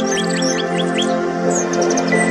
Thank you.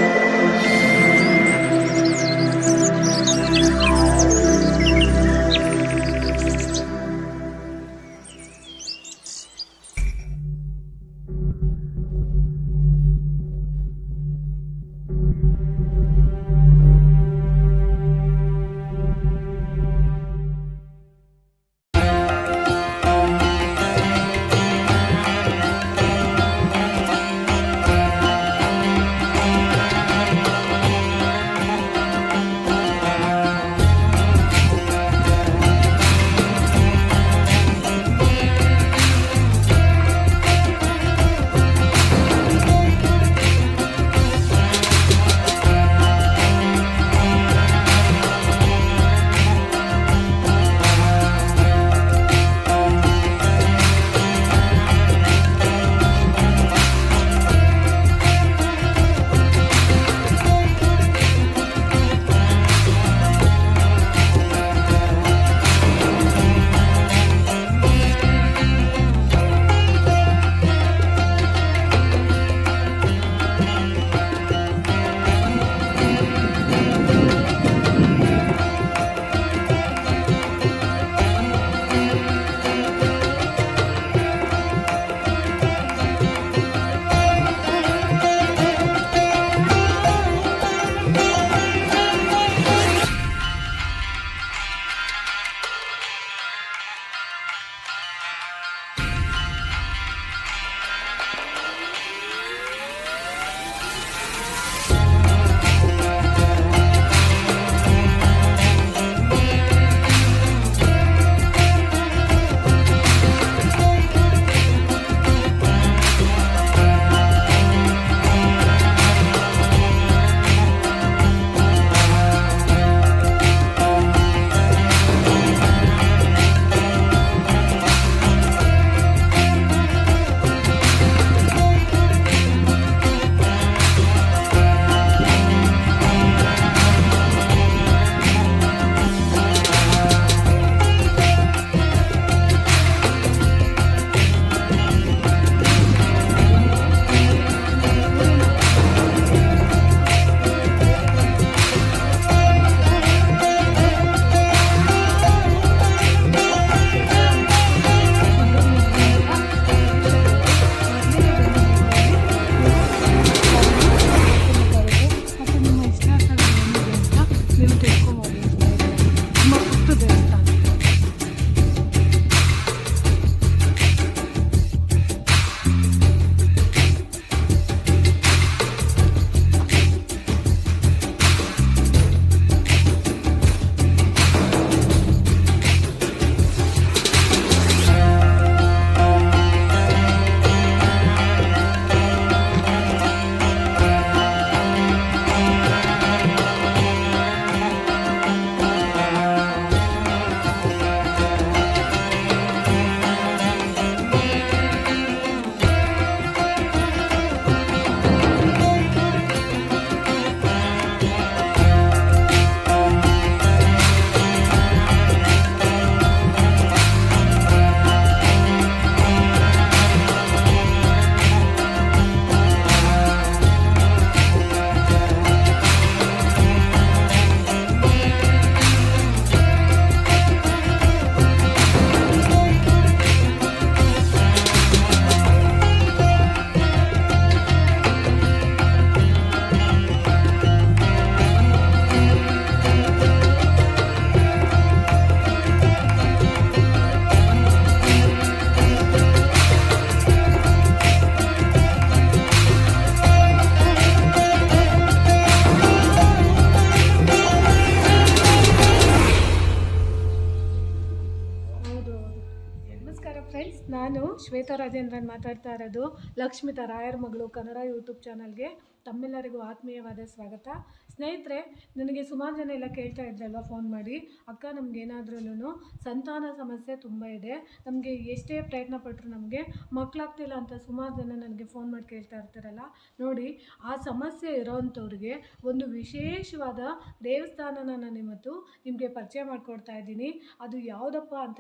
ಇರೋದು ಲಕ್ಷ್ಮಿತಾ ರಾಯರ್ ಮಗಳು Kannada YouTube ಚಾನಲ್ಗೆ ತಮ್ಮೆಲ್ಲರಿಗೂ ಆತ್ಮೀಯವಾದ ಸ್ವಾಗತ. ಸ್ನೇಹಿತರೆ, ನನಗೆ ಸುಮಾರು ಜನ ಎಲ್ಲ ಕೇಳ್ತಾ ಇದ್ರಲ್ವ? ಫೋನ್ ಮಾಡಿ. ಅಕ್ಕ ನಮಗೇನಾದ್ರೂ ಸಂತಾನ ಸಮಸ್ಯೆ ತುಂಬ ಇದೆ. ನಮಗೆ ಎಷ್ಟೇ ಪ್ರಯತ್ನ ಪಟ್ಟರು ನಮಗೆ ಮಕ್ಕಳಾಗ್ತಿಲ್ಲ ಅಂತ ಸುಮಾರು ಜನ ನನಗೆ ಫೋನ್ ಮಾಡಿ ಕೇಳ್ತಾ ಇರ್ತಾರಲ್ಲ. ನೋಡಿ, ಆ ಸಮಸ್ಯೆ ಇರೋವಂಥವ್ರಿಗೆ ಒಂದು ವಿಶೇಷವಾದ ದೇವಸ್ಥಾನನ ನಾನು ಇವತ್ತು ನಿಮಗೆ ಪರಿಚಯ ಮಾಡಿಕೊಡ್ತಾ ಇದ್ದೀನಿ. ಅದು ಯಾವುದಪ್ಪ ಅಂತ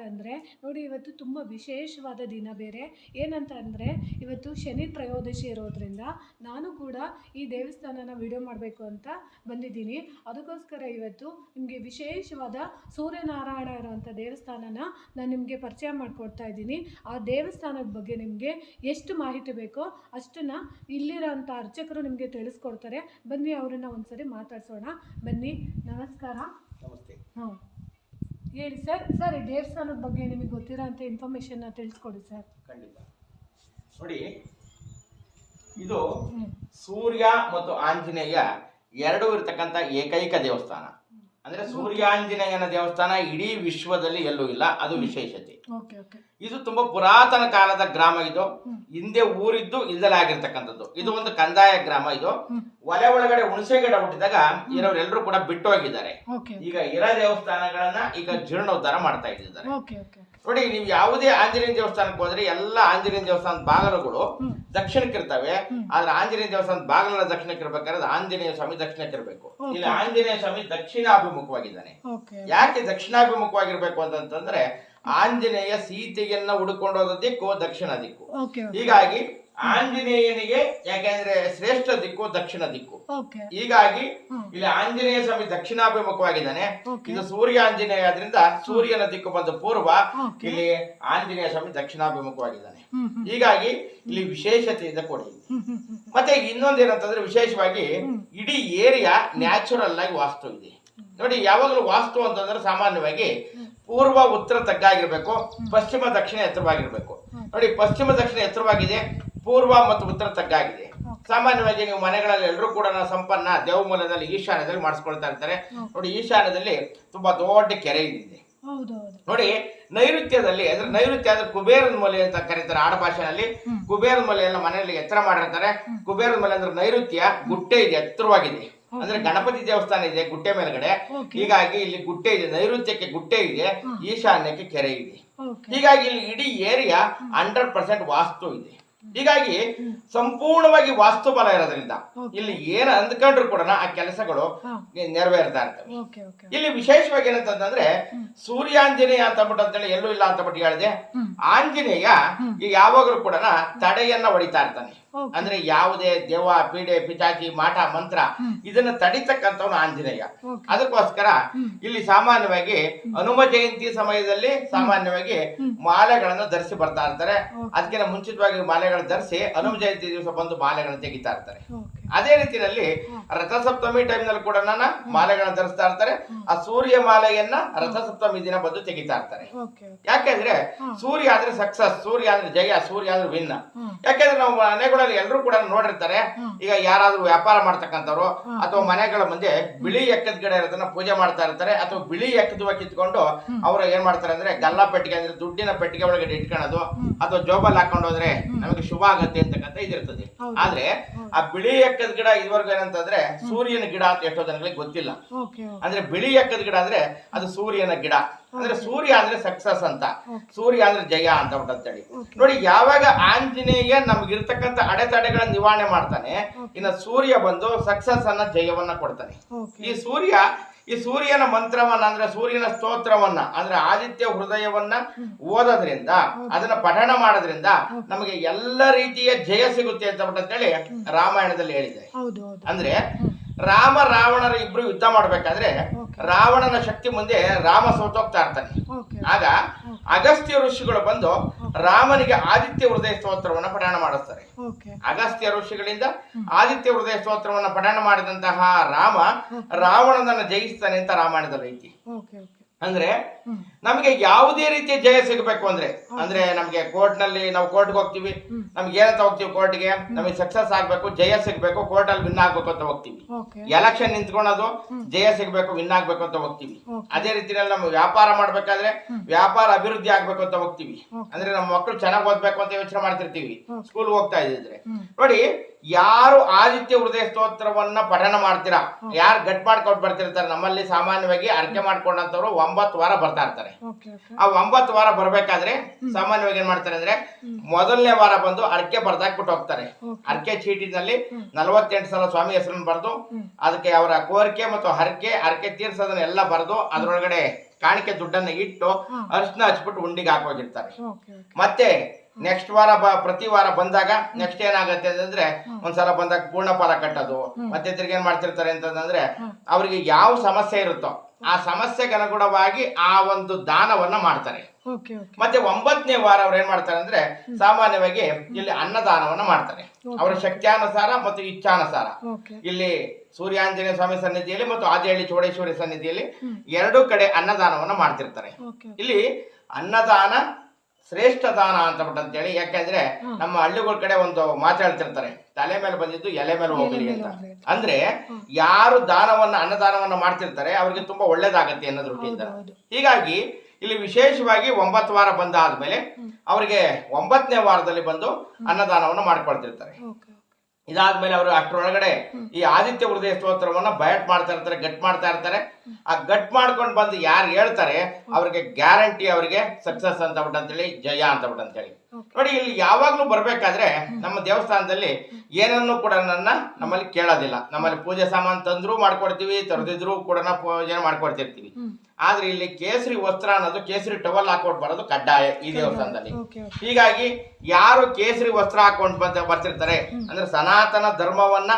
ನೋಡಿ, ಇವತ್ತು ತುಂಬ ವಿಶೇಷವಾದ ದಿನ ಬೇರೆ. ಏನಂತ ಇವತ್ತು ಶನಿ ತ್ರಯೋದಶಿ ಇರೋದ್ರಿಂದ ನಾನು ಕೂಡ ದೇವಸ್ಥಾನನ ವಿಡಿಯೋ ಮಾಡಬೇಕು ಅಂತ ಬಂದಿದ್ದೀನಿ. ಅದಕ್ಕೋಸ್ಕರ ಇವತ್ತು ನಿಮಗೆ ವಿಶೇಷವಾದ ಸೂರ್ಯನಾರಾಯಣ ಇರೋವಂಥ ದೇವಸ್ಥಾನನ ನಾನು ನಿಮಗೆ ಪರಿಚಯ ಮಾಡಿಕೊಡ್ತಾ ಇದ್ದೀನಿ. ಆ ದೇವಸ್ಥಾನದ ಬಗ್ಗೆ ನಿಮಗೆ ಎಷ್ಟು ಮಾಹಿತಿ ಬೇಕೋ ಅಷ್ಟನ್ನು ಇಲ್ಲಿರೋಂಥ ಅರ್ಚಕರು ನಿಮಗೆ ತಿಳಿಸ್ಕೊಡ್ತಾರೆ. ಬನ್ನಿ ಅವರನ್ನು ಒಂದ್ಸರಿ ಮಾತಾಡ್ಸೋಣ. ಬನ್ನಿ ನಮಸ್ಕಾರ. ನಮಸ್ತೆ. ಹಾಂ. ಹೇಳಿ ಸರ್ ಸರ್ ಈ ದೇವಸ್ಥಾನದ ಬಗ್ಗೆ ನಿಮಗೆ ಗೊತ್ತಿರೋಂಥ ಇನ್ಫಾರ್ಮೇಷನ್ನ ತಿಳಿಸ್ಕೊಡಿ ಸರ್. ಖಂಡಿತ. ನೋಡಿ ಇದು ಸೂರ್ಯ ಮತ್ತು ಆಂಜನೇಯ ಎರಡೂ ಇರತಕ್ಕಂತ ಏಕೈಕ ದೇವಸ್ಥಾನ. ಅಂದ್ರೆ ಸೂರ್ಯಾಂಜನೇಯನ ದೇವಸ್ಥಾನ ಇಡೀ ವಿಶ್ವದಲ್ಲಿ ಎಲ್ಲೂ ಇಲ್ಲ ಅದು ವಿಶೇಷತೆ. ಇದು ತುಂಬಾ ಪುರಾತನ ಕಾಲದ ಗ್ರಾಮ ಇದು. ಹಿಂದೆ ಊರಿದ್ದು ಇಲ್ದಲೇ ಆಗಿರ್ತಕ್ಕಂಥದ್ದು. ಇದು ಒಂದು ಕಂದಾಯ ಗ್ರಾಮ ಇದು. ಒಲೆ ಒಳಗಡೆ ಹುಣಸೆ ಗಿಡ ಹುಟ್ಟಿದಾಗ ಇರೋರೆಲ್ಲರೂ ಕೂಡ ಬಿಟ್ಟು ಹೋಗಿದ್ದಾರೆ ಈಗ ಇರೋ ದೇವಸ್ಥಾನಗಳನ್ನ ಈಗ ಜೀರ್ಣೋದ್ಧಾರ ಮಾಡ್ತಾ ಇದ್ದಾರೆ. ನೋಡಿ ನೀವು ಯಾವುದೇ ಆಂಜನೇಯ ದೇವಸ್ಥಾನಕ್ಕೆ ಹೋದ್ರೆ ಎಲ್ಲ ಆಂಜನೇಯ ದೇವಸ್ಥಾನದ ಬಾಗಿಲುಗಳು. ದಕ್ಷಿಣಕ್ಕೆ ಇರ್ತವೆ. ಆದ್ರೆ ಆಂಜನೇಯ ದೇವಸ್ಥಾನದ ಬಾಗಿಲ ದಕ್ಷಿಣಕ್ಕೆ ಇರ್ಬೇಕಾದ್ರೆ ಆಂಜನೇಯ ಸ್ವಾಮಿ ದಕ್ಷಿಣಕ್ಕೆ ಇರಬೇಕು. ಇಲ್ಲಿ ಆಂಜನೇಯ ಸ್ವಾಮಿ ದಕ್ಷಿಣಾಭಿಮುಖವಾಗಿದ್ದಾನೆ. ಯಾಕೆ ದಕ್ಷಿಣಾಭಿಮುಖವಾಗಿರ್ಬೇಕು ಅಂತಂತಂದ್ರೆ ಆಂಜನೇಯ ಸೀತೆಯನ್ನ ಹುಡುಕೊಂಡು ಹೋದ ದಿಕ್ಕು ದಕ್ಷಿಣ ದಿಕ್ಕು. ಹೀಗಾಗಿ ಆಂಜನೇಯನಿಗೆ ಯಾಕೆಂದ್ರೆ ಶ್ರೇಷ್ಠ ದಿಕ್ಕು ದಕ್ಷಿಣ ದಿಕ್ಕು. ಹೀಗಾಗಿ ಇಲ್ಲಿ ಆಂಜನೇಯ ಸ್ವಾಮಿ ದಕ್ಷಿಣಾಭಿಮುಖವಾಗಿದ್ದಾನೆ. ಇದು ಸೂರ್ಯ ಆಂಜನೇಯ ಆದ್ರಿಂದ ಸೂರ್ಯನ ದಿಕ್ಕು ಬಂದ ಪೂರ್ವ ಇಲ್ಲಿ ಆಂಜನೇಯ ಸ್ವಾಮಿ ದಕ್ಷಿಣಾಭಿಮುಖವಾಗಿದ್ದಾನೆ. ಹೀಗಾಗಿ ಇಲ್ಲಿ ವಿಶೇಷತೆಯಿಂದ ಕೊಡಿ. ಮತ್ತೆ ಇನ್ನೊಂದೇನಂತಂದ್ರೆ ವಿಶೇಷವಾಗಿ ಇಡೀ ಏರಿಯಾ ನ್ಯಾಚುರಲ್ ಆಗಿ ವಾಸ್ತು ಇದೆ. ನೋಡಿ ಯಾವಾಗಲೂ ವಾಸ್ತು ಅಂತಂದ್ರೆ ಸಾಮಾನ್ಯವಾಗಿ ಪೂರ್ವ ಉತ್ತರ ತಗ್ಗಾಗಿರ್ಬೇಕು ಪಶ್ಚಿಮ ದಕ್ಷಿಣ ಎತ್ತರವಾಗಿರ್ಬೇಕು. ನೋಡಿ ಪಶ್ಚಿಮ ದಕ್ಷಿಣ ಎತ್ತರವಾಗಿದೆ. ಪೂರ್ವ ಮತ್ತು ಉತ್ತರ ತಗ್ಗಾಗಿದೆ. ಸಾಮಾನ್ಯವಾಗಿ ನೀವು ಮನೆಗಳಲ್ಲಿ ಎಲ್ಲರೂ ಕೂಡ ಸಂಪನ್ನ ದೇವಮೂಲದಲ್ಲಿ ಈಶಾನ್ಯದಲ್ಲಿ ಮಾಡಿಸ್ಕೊಳ್ತಾ ಇರ್ತಾರೆ. ನೋಡಿ ಈಶಾನ್ಯದಲ್ಲಿ ತುಂಬಾ ದೊಡ್ಡ ಕೆರೆ ಇದೆ. ನೋಡಿ ನೈಋತ್ಯದಲ್ಲಿ ಅಂದ್ರೆ ನೈಋತ್ಯ ಅಂದ್ರೆ ಕುಬೇರನ ಮಲೆ ಅಂತ ಕರೀತಾರೆ ಆಡಭಾಷೆನಲ್ಲಿ ಕುಬೇರದ ಎಲ್ಲ ಮನೆಯಲ್ಲಿ ಎತ್ತರ ಮಾಡಿರ್ತಾರೆ. ಕುಬೇರನ ಮಲೆ ಅಂದ್ರೆ ನೈಋತ್ಯ ಗುಟ್ಟೆ ಇದೆ ಎತ್ತರವಾಗಿದೆ. ಅಂದ್ರೆ ಗಣಪತಿ ದೇವಸ್ಥಾನ ಇದೆ ಗುಟ್ಟೆ ಮೇಲ್ಗಡೆ. ಹೀಗಾಗಿ ಇಲ್ಲಿ ಗುಟ್ಟೆ ಇದೆ ನೈಋತ್ಯಕ್ಕೆ ಗುಟ್ಟೆ ಇದೆ ಈಶಾನ್ಯಕ್ಕೆ ಕೆರೆ ಇದೆ. ಹೀಗಾಗಿ ಇಲ್ಲಿ ಇಡೀ ಏರಿಯಾ ಹಂಡ್ರೆಡ್ ಪರ್ಸೆಂಟ್ ವಾಸ್ತು ಇದೆ. ಹೀಗಾಗಿ ಸಂಪೂರ್ಣವಾಗಿ ವಾಸ್ತು ಬಲ ಇರೋದ್ರಿಂದ ಇಲ್ಲಿ ಏನ್ ಅಂದ್ಕೊಂಡ್ರು ಕೂಡ ಆ ಕೆಲಸಗಳು ನೆರವೇರ್ತಾ ಇರ್ತವೆ. ಇಲ್ಲಿ ವಿಶೇಷವಾಗಿ ಏನಂತಂದ್ರೆ ಸೂರ್ಯಾಂಜನೇಯ ಅಂತ ಬಿಟ್ಟು ಅಂತೇಳಿ ಎಲ್ಲೂ ಇಲ್ಲ ಅಂತ ಬಿಟ್ಟು ಹೇಳಿದೆ. ಆಂಜನೇಯ ಈ ಯಾವಾಗಲೂ ಕೂಡ ತಡೆಯನ್ನ ಹೊಡಿತಾ ಇರ್ತಾನೆ. ಅಂದ್ರೆ ಯಾವುದೇ ದೇವ ಪೀಡೆ ಪಿಚಾಚಿ ಮಾಟ ಮಂತ್ರ ಇದನ್ನ ತಡಿತಕ್ಕಂಥವನು ಆಂಜನೇಯ. ಅದಕ್ಕೋಸ್ಕರ ಇಲ್ಲಿ ಸಾಮಾನ್ಯವಾಗಿ ಹನುಮ ಜಯಂತಿ ಸಮಯದಲ್ಲಿ ಸಾಮಾನ್ಯವಾಗಿ ಮಾಲೆಗಳನ್ನ ಧರಿಸಿ ಬರ್ತಾ ಇರ್ತಾರೆ. ಅದಕ್ಕಿಂತ ಮುಂಚಿತವಾಗಿ ಮಾಲೆಗಳನ್ನ ಧರಿಸಿ ಹನುಮ ಜಯಂತಿ ದಿವಸ ಬಂದು ಮಾಲೆಗಳನ್ನ ತೆಗಿತಾ ಇರ್ತಾರೆ. ಅದೇ ರೀತಿಯಲ್ಲಿ ರಥಸಪ್ತಮಿ ಟೈಮ್ನಲ್ಲಿ ಕೂಡ ನನ್ನ ಮಾಲೆಗಳನ್ನ ಧರಿಸ್ತಾ ಇರ್ತಾರೆ. ಆ ಸೂರ್ಯ ಮಾಲೆಯನ್ನ ರಥಸಪ್ತಮಿ ದಿನ ಬಂದು ತೆಗಿತಾ ಇರ್ತಾರೆ. ಯಾಕೆಂದ್ರೆ ಸೂರ್ಯ ಆದ್ರೆ ಸಕ್ಸಸ್ ಸೂರ್ಯ ಅಂದ್ರೆ ಜಯ ಸೂರ್ಯ ಅಂದ್ರೆ ವಿನ್ನ. ಯಾಕೆಂದ್ರೆ ನಾವು ಮನೆಗಳಲ್ಲಿ ಎಲ್ಲರೂ ಕೂಡ ನೋಡಿರ್ತಾರೆ ಈಗ ಯಾರಾದ್ರೂ ವ್ಯಾಪಾರ ಮಾಡ್ತಕ್ಕಂಥವ್ರು ಅಥವಾ ಮನೆಗಳ ಮುಂದೆ ಬಿಳಿ ಎಕ್ಕದ ಗಿಡ ಇರೋದನ್ನ ಪೂಜೆ ಮಾಡ್ತಾ ಇರ್ತಾರೆ ಅಥವಾ ಬಿಳಿ ಎಕ್ಕದ ಕಿತ್ಕೊಂಡು ಅವ್ರು ಏನ್ ಮಾಡ್ತಾರೆ ಅಂದ್ರೆ ಗಲ್ಲಾ ಪೆಟ್ಟಿಗೆ ಅಂದ್ರೆ ದುಡ್ಡಿನ ಪೆಟ್ಟಿಗೆ ಒಳಗಡೆ ಇಟ್ಕೊಳ್ಳೋದು ಅಥವಾ ಜೋಬಲ್ ಹಾಕೊಂಡು ಹೋದ್ರೆ ನಮಗೆ ಶುಭ ಆಗತ್ತೆ ಅಂತಕ್ಕಂಥ ಇದಿರ್ತದೆ. ಆದ್ರೆ ಆ ಬಿಳಿ ಎಕ್ಕದ ಗಿಡ ಇದುವರೆಗೂ ಏನಂತಂದ್ರೆ ಸೂರ್ಯನ ಗಿಡ ಅಂತ ಎಷ್ಟೋ ಜನಗಳಿಗೆ ಗೊತ್ತಿಲ್ಲ. ಅಂದ್ರೆ ಬಿಳಿ ಎಕ್ಕದ ಗಿಡ ಅಂದ್ರೆ ಅದು ಸೂರ್ಯನ ಗಿಡ. ಅಂದ್ರೆ ಸೂರ್ಯ ಅಂದ್ರೆ ಸಕ್ಸಸ್ ಅಂತ. ಸೂರ್ಯ ಅಂದ್ರೆ ಜಯ ಅಂತ ಹೇಳಿ. ನೋಡಿ ಯಾವಾಗ ಆಂಜನೇಯ ನಮ್ಗಿರ್ತಕ್ಕಂಥ ಅಡೆತಡೆಗಳನ್ನ ನಿವಾರಣೆ ಮಾಡ್ತಾನೆ ಇನ್ನ ಸೂರ್ಯ ಬಂದು ಸಕ್ಸಸ್ ಅನ್ನ ಜಯವನ್ನ ಕೊಡ್ತಾನೆ. ಈ ಸೂರ್ಯ ಈ ಸೂರ್ಯನ ಮಂತ್ರವನ್ನ ಅಂದ್ರೆ ಸೂರ್ಯನ ಸ್ತೋತ್ರವನ್ನ ಅಂದ್ರೆ ಆದಿತ್ಯ ಹೃದಯವನ್ನ ಓದೋದ್ರಿಂದ ಅದನ್ನ ಪಠಣ ಮಾಡೋದ್ರಿಂದ ನಮಗೆ ಎಲ್ಲ ರೀತಿಯ ಜಯ ಸಿಗುತ್ತೆ ಅಂತ ಬಿಟ್ಟು ಅಂತೇಳಿ ರಾಮಾಯಣದಲ್ಲಿ ಹೇಳಿದೆ. ಅಂದ್ರೆ ರಾಮ ರಾವಣರ ಇಬ್ರು ಯುದ್ಧ ಮಾಡ್ಬೇಕಾದ್ರೆ ರಾವಣನ ಶಕ್ತಿ ಮುಂದೆ ರಾಮ ಸೋತೋಗ್ತಾ ಇರ್ತಾನೆ. ಆಗ ಅಗಸ್ತ್ಯ ಋಷಿಗಳು ಬಂದು ರಾಮನಿಗೆ ಆದಿತ್ಯ ಹೃದಯ ಸ್ತೋತ್ರವನ್ನ ಪಠಣ ಮಾಡಿಸ್ತಾರೆ. ಓಕೆ. ಅಗಸ್ತ್ಯ ಋಷಿಗಳಿಂದ ಆದಿತ್ಯ ಹೃದಯ ಸ್ತೋತ್ರವನ್ನ ಪಠಣ ಮಾಡಿದಂತಹ ರಾಮ ರಾವಣನನ್ನ ಜಯಿಸ್ತಾನೆ ಅಂತ ರಾಮಾಯಣದಲ್ಲಿ ಐತಿ. ಅಂದ್ರೆ. ನಮಗೆ ಯಾವುದೇ ರೀತಿಯ ಜಯ ಸಿಗಬೇಕು ಅಂದ್ರೆ ಅಂದ್ರೆ ನಮಗೆ ಕೋರ್ಟ್ನಲ್ಲಿ ನಾವು ಕೋರ್ಟ್ಗೆ ಹೋಗ್ತೀವಿ. ನಮ್ಗೆ ಏನಂತ ಹೋಗ್ತೀವಿ ಕೋರ್ಟ್ಗೆ. ನಮಗೆ ಸಕ್ಸಸ್ ಆಗ್ಬೇಕು ಜಯ ಸಿಗ್ಬೇಕು ಕೋರ್ಟ್ ಅಲ್ಲಿ ವಿನ್ ಆಗ್ಬೇಕು ಅಂತ ಹೋಗ್ತೀವಿ. ಎಲೆಕ್ಷನ್ ನಿಂತ್ಕೊಳ್ಳೋದು ಜಯ ಸಿಗ್ಬೇಕು ವಿನ್ ಆಗ್ಬೇಕು ಅಂತ ಹೋಗ್ತೀವಿ. ಅದೇ ರೀತಿಯಲ್ಲಿ ನಾವು ವ್ಯಾಪಾರ ಮಾಡ್ಬೇಕಾದ್ರೆ ವ್ಯಾಪಾರ ಅಭಿವೃದ್ಧಿ ಆಗ್ಬೇಕು ಅಂತ ಹೋಗ್ತೀವಿ. ಅಂದ್ರೆ ನಮ್ಮ ಮಕ್ಕಳು ಚೆನ್ನಾಗಿ ಓದ್ಬೇಕು ಅಂತ ಯೋಚನೆ ಮಾಡ್ತಿರ್ತೀವಿ. ಸ್ಕೂಲ್ ಹೋಗ್ತಾ ಇದ್ರೆ ನೋಡಿ ಯಾರು ಆದಿತ್ಯ ಹೃದಯ ಸ್ತೋತ್ರವನ್ನ ಪಠಣ ಮಾಡ್ತೀರಾ? ಯಾರು ಗಟ್ ಮಾಡ್ಕೊಂಡು ಬರ್ತಿರ್ತಾರೆ? ನಮ್ಮಲ್ಲಿ ಸಾಮಾನ್ಯವಾಗಿ ಅರ್ಕೆ ಮಾಡ್ಕೊಂಡಂತವ್ರು ಒಂಬತ್ತು ವಾರ ಬರ್ತಾ ಇರ್ತಾರೆ. ಓಕೆ ಆ ಒಂಬತ್ತು ವಾರ ಬರ್ಬೇಕಾದ್ರೆ ಸಾಮಾನ್ಯವಾಗಿ ಏನ್ ಮಾಡ್ತಾರೆ ಅಂದ್ರೆ ಮೊದಲನೇ ವಾರ ಬಂದು ಅರ್ಕೆ ಬರ್ದಾಕ್ಬಿಟ್ಟು ಹೋಗ್ತಾರೆ. ಅರ್ಕೆ ಚೀಟಿನಲ್ಲಿ ನಲವತ್ತೆಂಟು ಸಲ ಸ್ವಾಮಿ ಹೆಸರನ್ನು ಬರೆದು ಅದಕ್ಕೆ ಅವರ ಕೋರಿಕೆ ಮತ್ತು ಹರಕೆ ಅರ್ಕೆ ತೀರ್ಸೋದನ್ನ ಎಲ್ಲ ಬರೆದು ಅದರೊಳಗಡೆ ಕಾಣಿಕೆ ದುಡ್ಡನ್ನ ಇಟ್ಟು ಅರ್ಶನ ಹಚ್ಬಿಟ್ಟು ಉಂಡಿಗೆ ಹಾಕೋಗಿರ್ತಾರೆ ಮತ್ತೆ ನೆಕ್ಸ್ಟ್ ವಾರ ಬ ಪ್ರತಿ ವಾರ ಬಂದಾಗ ನೆಕ್ಸ್ಟ್ ಏನಾಗತ್ತೆ ಅಂತಂದ್ರೆ ಒಂದ್ಸಲ ಬಂದಾಗ ಪೂರ್ಣ ಪಾಲ ಕಟ್ಟೋದು ಮತ್ತೆ ತಿರ್ಗಿ ಏನ್ ಮಾಡ್ತಿರ್ತಾರೆ ಅಂತಂದ್ರೆ ಅವ್ರಿಗೆ ಯಾವ ಸಮಸ್ಯೆ ಇರುತ್ತೋ ಆ ಸಮಸ್ಯೆಗೆ ಅನುಗುಣವಾಗಿ ಆ ಒಂದು ದಾನವನ್ನ ಮಾಡ್ತಾರೆ. ಮತ್ತೆ ಒಂಬತ್ತನೇ ವಾರ ಅವ್ರು ಏನ್ ಮಾಡ್ತಾರೆ ಅಂದ್ರೆ ಸಾಮಾನ್ಯವಾಗಿ ಇಲ್ಲಿ ಅನ್ನದಾನವನ್ನ ಮಾಡ್ತಾರೆ. ಅವರ ಶಕ್ತಿಯಾನುಸಾರ ಮತ್ತು ಇಚ್ಛಾನುಸಾರ. ಇಲ್ಲಿ ಸೂರ್ಯಾಂಜನೇಯ ಸ್ವಾಮಿ ಸನ್ನಿಧಿಯಲ್ಲಿ ಮತ್ತು ಆದಿಹಳ್ಳಿ ಚೋಡೇಶ್ವರಿ ಸನ್ನಿಧಿಯಲ್ಲಿ ಎರಡು ಕಡೆ ಅನ್ನದಾನವನ್ನ ಮಾಡ್ತಿರ್ತಾರೆ. ಇಲ್ಲಿ ಅನ್ನದಾನ ಶ್ರೇಷ್ಠ ದಾನ ಅಂತ ಅಂತೇಳಿ ಯಾಕೆಂದ್ರೆ ನಮ್ಮ ಹಳ್ಳಿಗಳ ಕಡೆ ಒಂದು ಮಾತಾಡ್ತಿರ್ತಾರೆ ತಲೆ ಮೇಲೆ ಬಂದಿದ್ದು ಎಲೆ ಮೇಲೆ ಹೋಗಲಿ ಅಂತ. ಅಂದ್ರೆ ಯಾರು ದಾನವನ್ನ ಅನ್ನದಾನವನ್ನ ಮಾಡ್ತಿರ್ತಾರೆ ಅವ್ರಿಗೆ ತುಂಬಾ ಒಳ್ಳೇದಾಗತ್ತೆ ಅನ್ನೋ ದೃಷ್ಟಿಯಿಂದ ಹೀಗಾಗಿ ಇಲ್ಲಿ ವಿಶೇಷವಾಗಿ ಒಂಬತ್ತು ವಾರ ಬಂದಾದ್ಮೇಲೆ ಅವರಿಗೆ ಒಂಬತ್ತನೇ ವಾರದಲ್ಲಿ ಬಂದು ಅನ್ನದಾನವನ್ನು ಮಾಡ್ಕೊಳ್ತಿರ್ತಾರೆ. ಇದಾದ್ಮೇಲೆ ಅವರು ಅಷ್ಟರೊಳಗಡೆ ಈ ಆದಿತ್ಯ ಹೃದಯ ಸ್ತೋತ್ರವನ್ನ ಬಯಟ್ ಮಾಡ್ತಾ ಇರ್ತಾರೆ ಗಟ್ ಮಾಡ್ತಾ ಇರ್ತಾರೆ. ಆ ಗಟ್ ಮಾಡ್ಕೊಂಡು ಬಂದು ಯಾರು ಹೇಳ್ತಾರೆ ಅವ್ರಿಗೆ ಗ್ಯಾರಂಟಿ ಅವರಿಗೆ ಸಕ್ಸಸ್ ಅಂತ ಬಿಟ್ಟು ಅಂತೇಳಿ ಜಯ ಅಂತ ಬಿಟ್ಟು ಅಂತೇಳಿ ಹೇಳಿ ನೋಡಿ ಇಲ್ಲಿ ಯಾವಾಗ್ಲೂ ಬರ್ಬೇಕಾದ್ರೆ ನಮ್ಮ ದೇವಸ್ಥಾನದಲ್ಲಿ ಏನನ್ನು ಕೂಡ ನನ್ನ ನಮ್ಮಲ್ಲಿ ಕೇಳೋದಿಲ್ಲ. ನಮ್ಮಲ್ಲಿ ಪೂಜೆ ಸಾಮಾನು ತಂದ್ರು ಮಾಡ್ಕೊಡ್ತೀವಿ ತರದಿದ್ರು ಕೂಡ ಪೂಜೆ ಮಾಡ್ಕೊಡ್ತಿರ್ತೀವಿ. ಆದ್ರೆ ಇಲ್ಲಿ ಕೇಸರಿ ವಸ್ತ್ರ ಅನ್ನೋದು ಕೇಸರಿ ಟವಲ್ ಹಾಕೊಂಡು ಬರೋದು ಕಡ್ಡಾಯ ಈ ದೇವಸ್ಥಾನದಲ್ಲಿ. ಹೀಗಾಗಿ ಯಾರು ಕೇಸರಿ ವಸ್ತ್ರ ಹಾಕೊಂಡು ಬಂದ ಬರ್ತಿರ್ತಾರೆ ಅಂದ್ರೆ ಸನಾತನ ಧರ್ಮವನ್ನ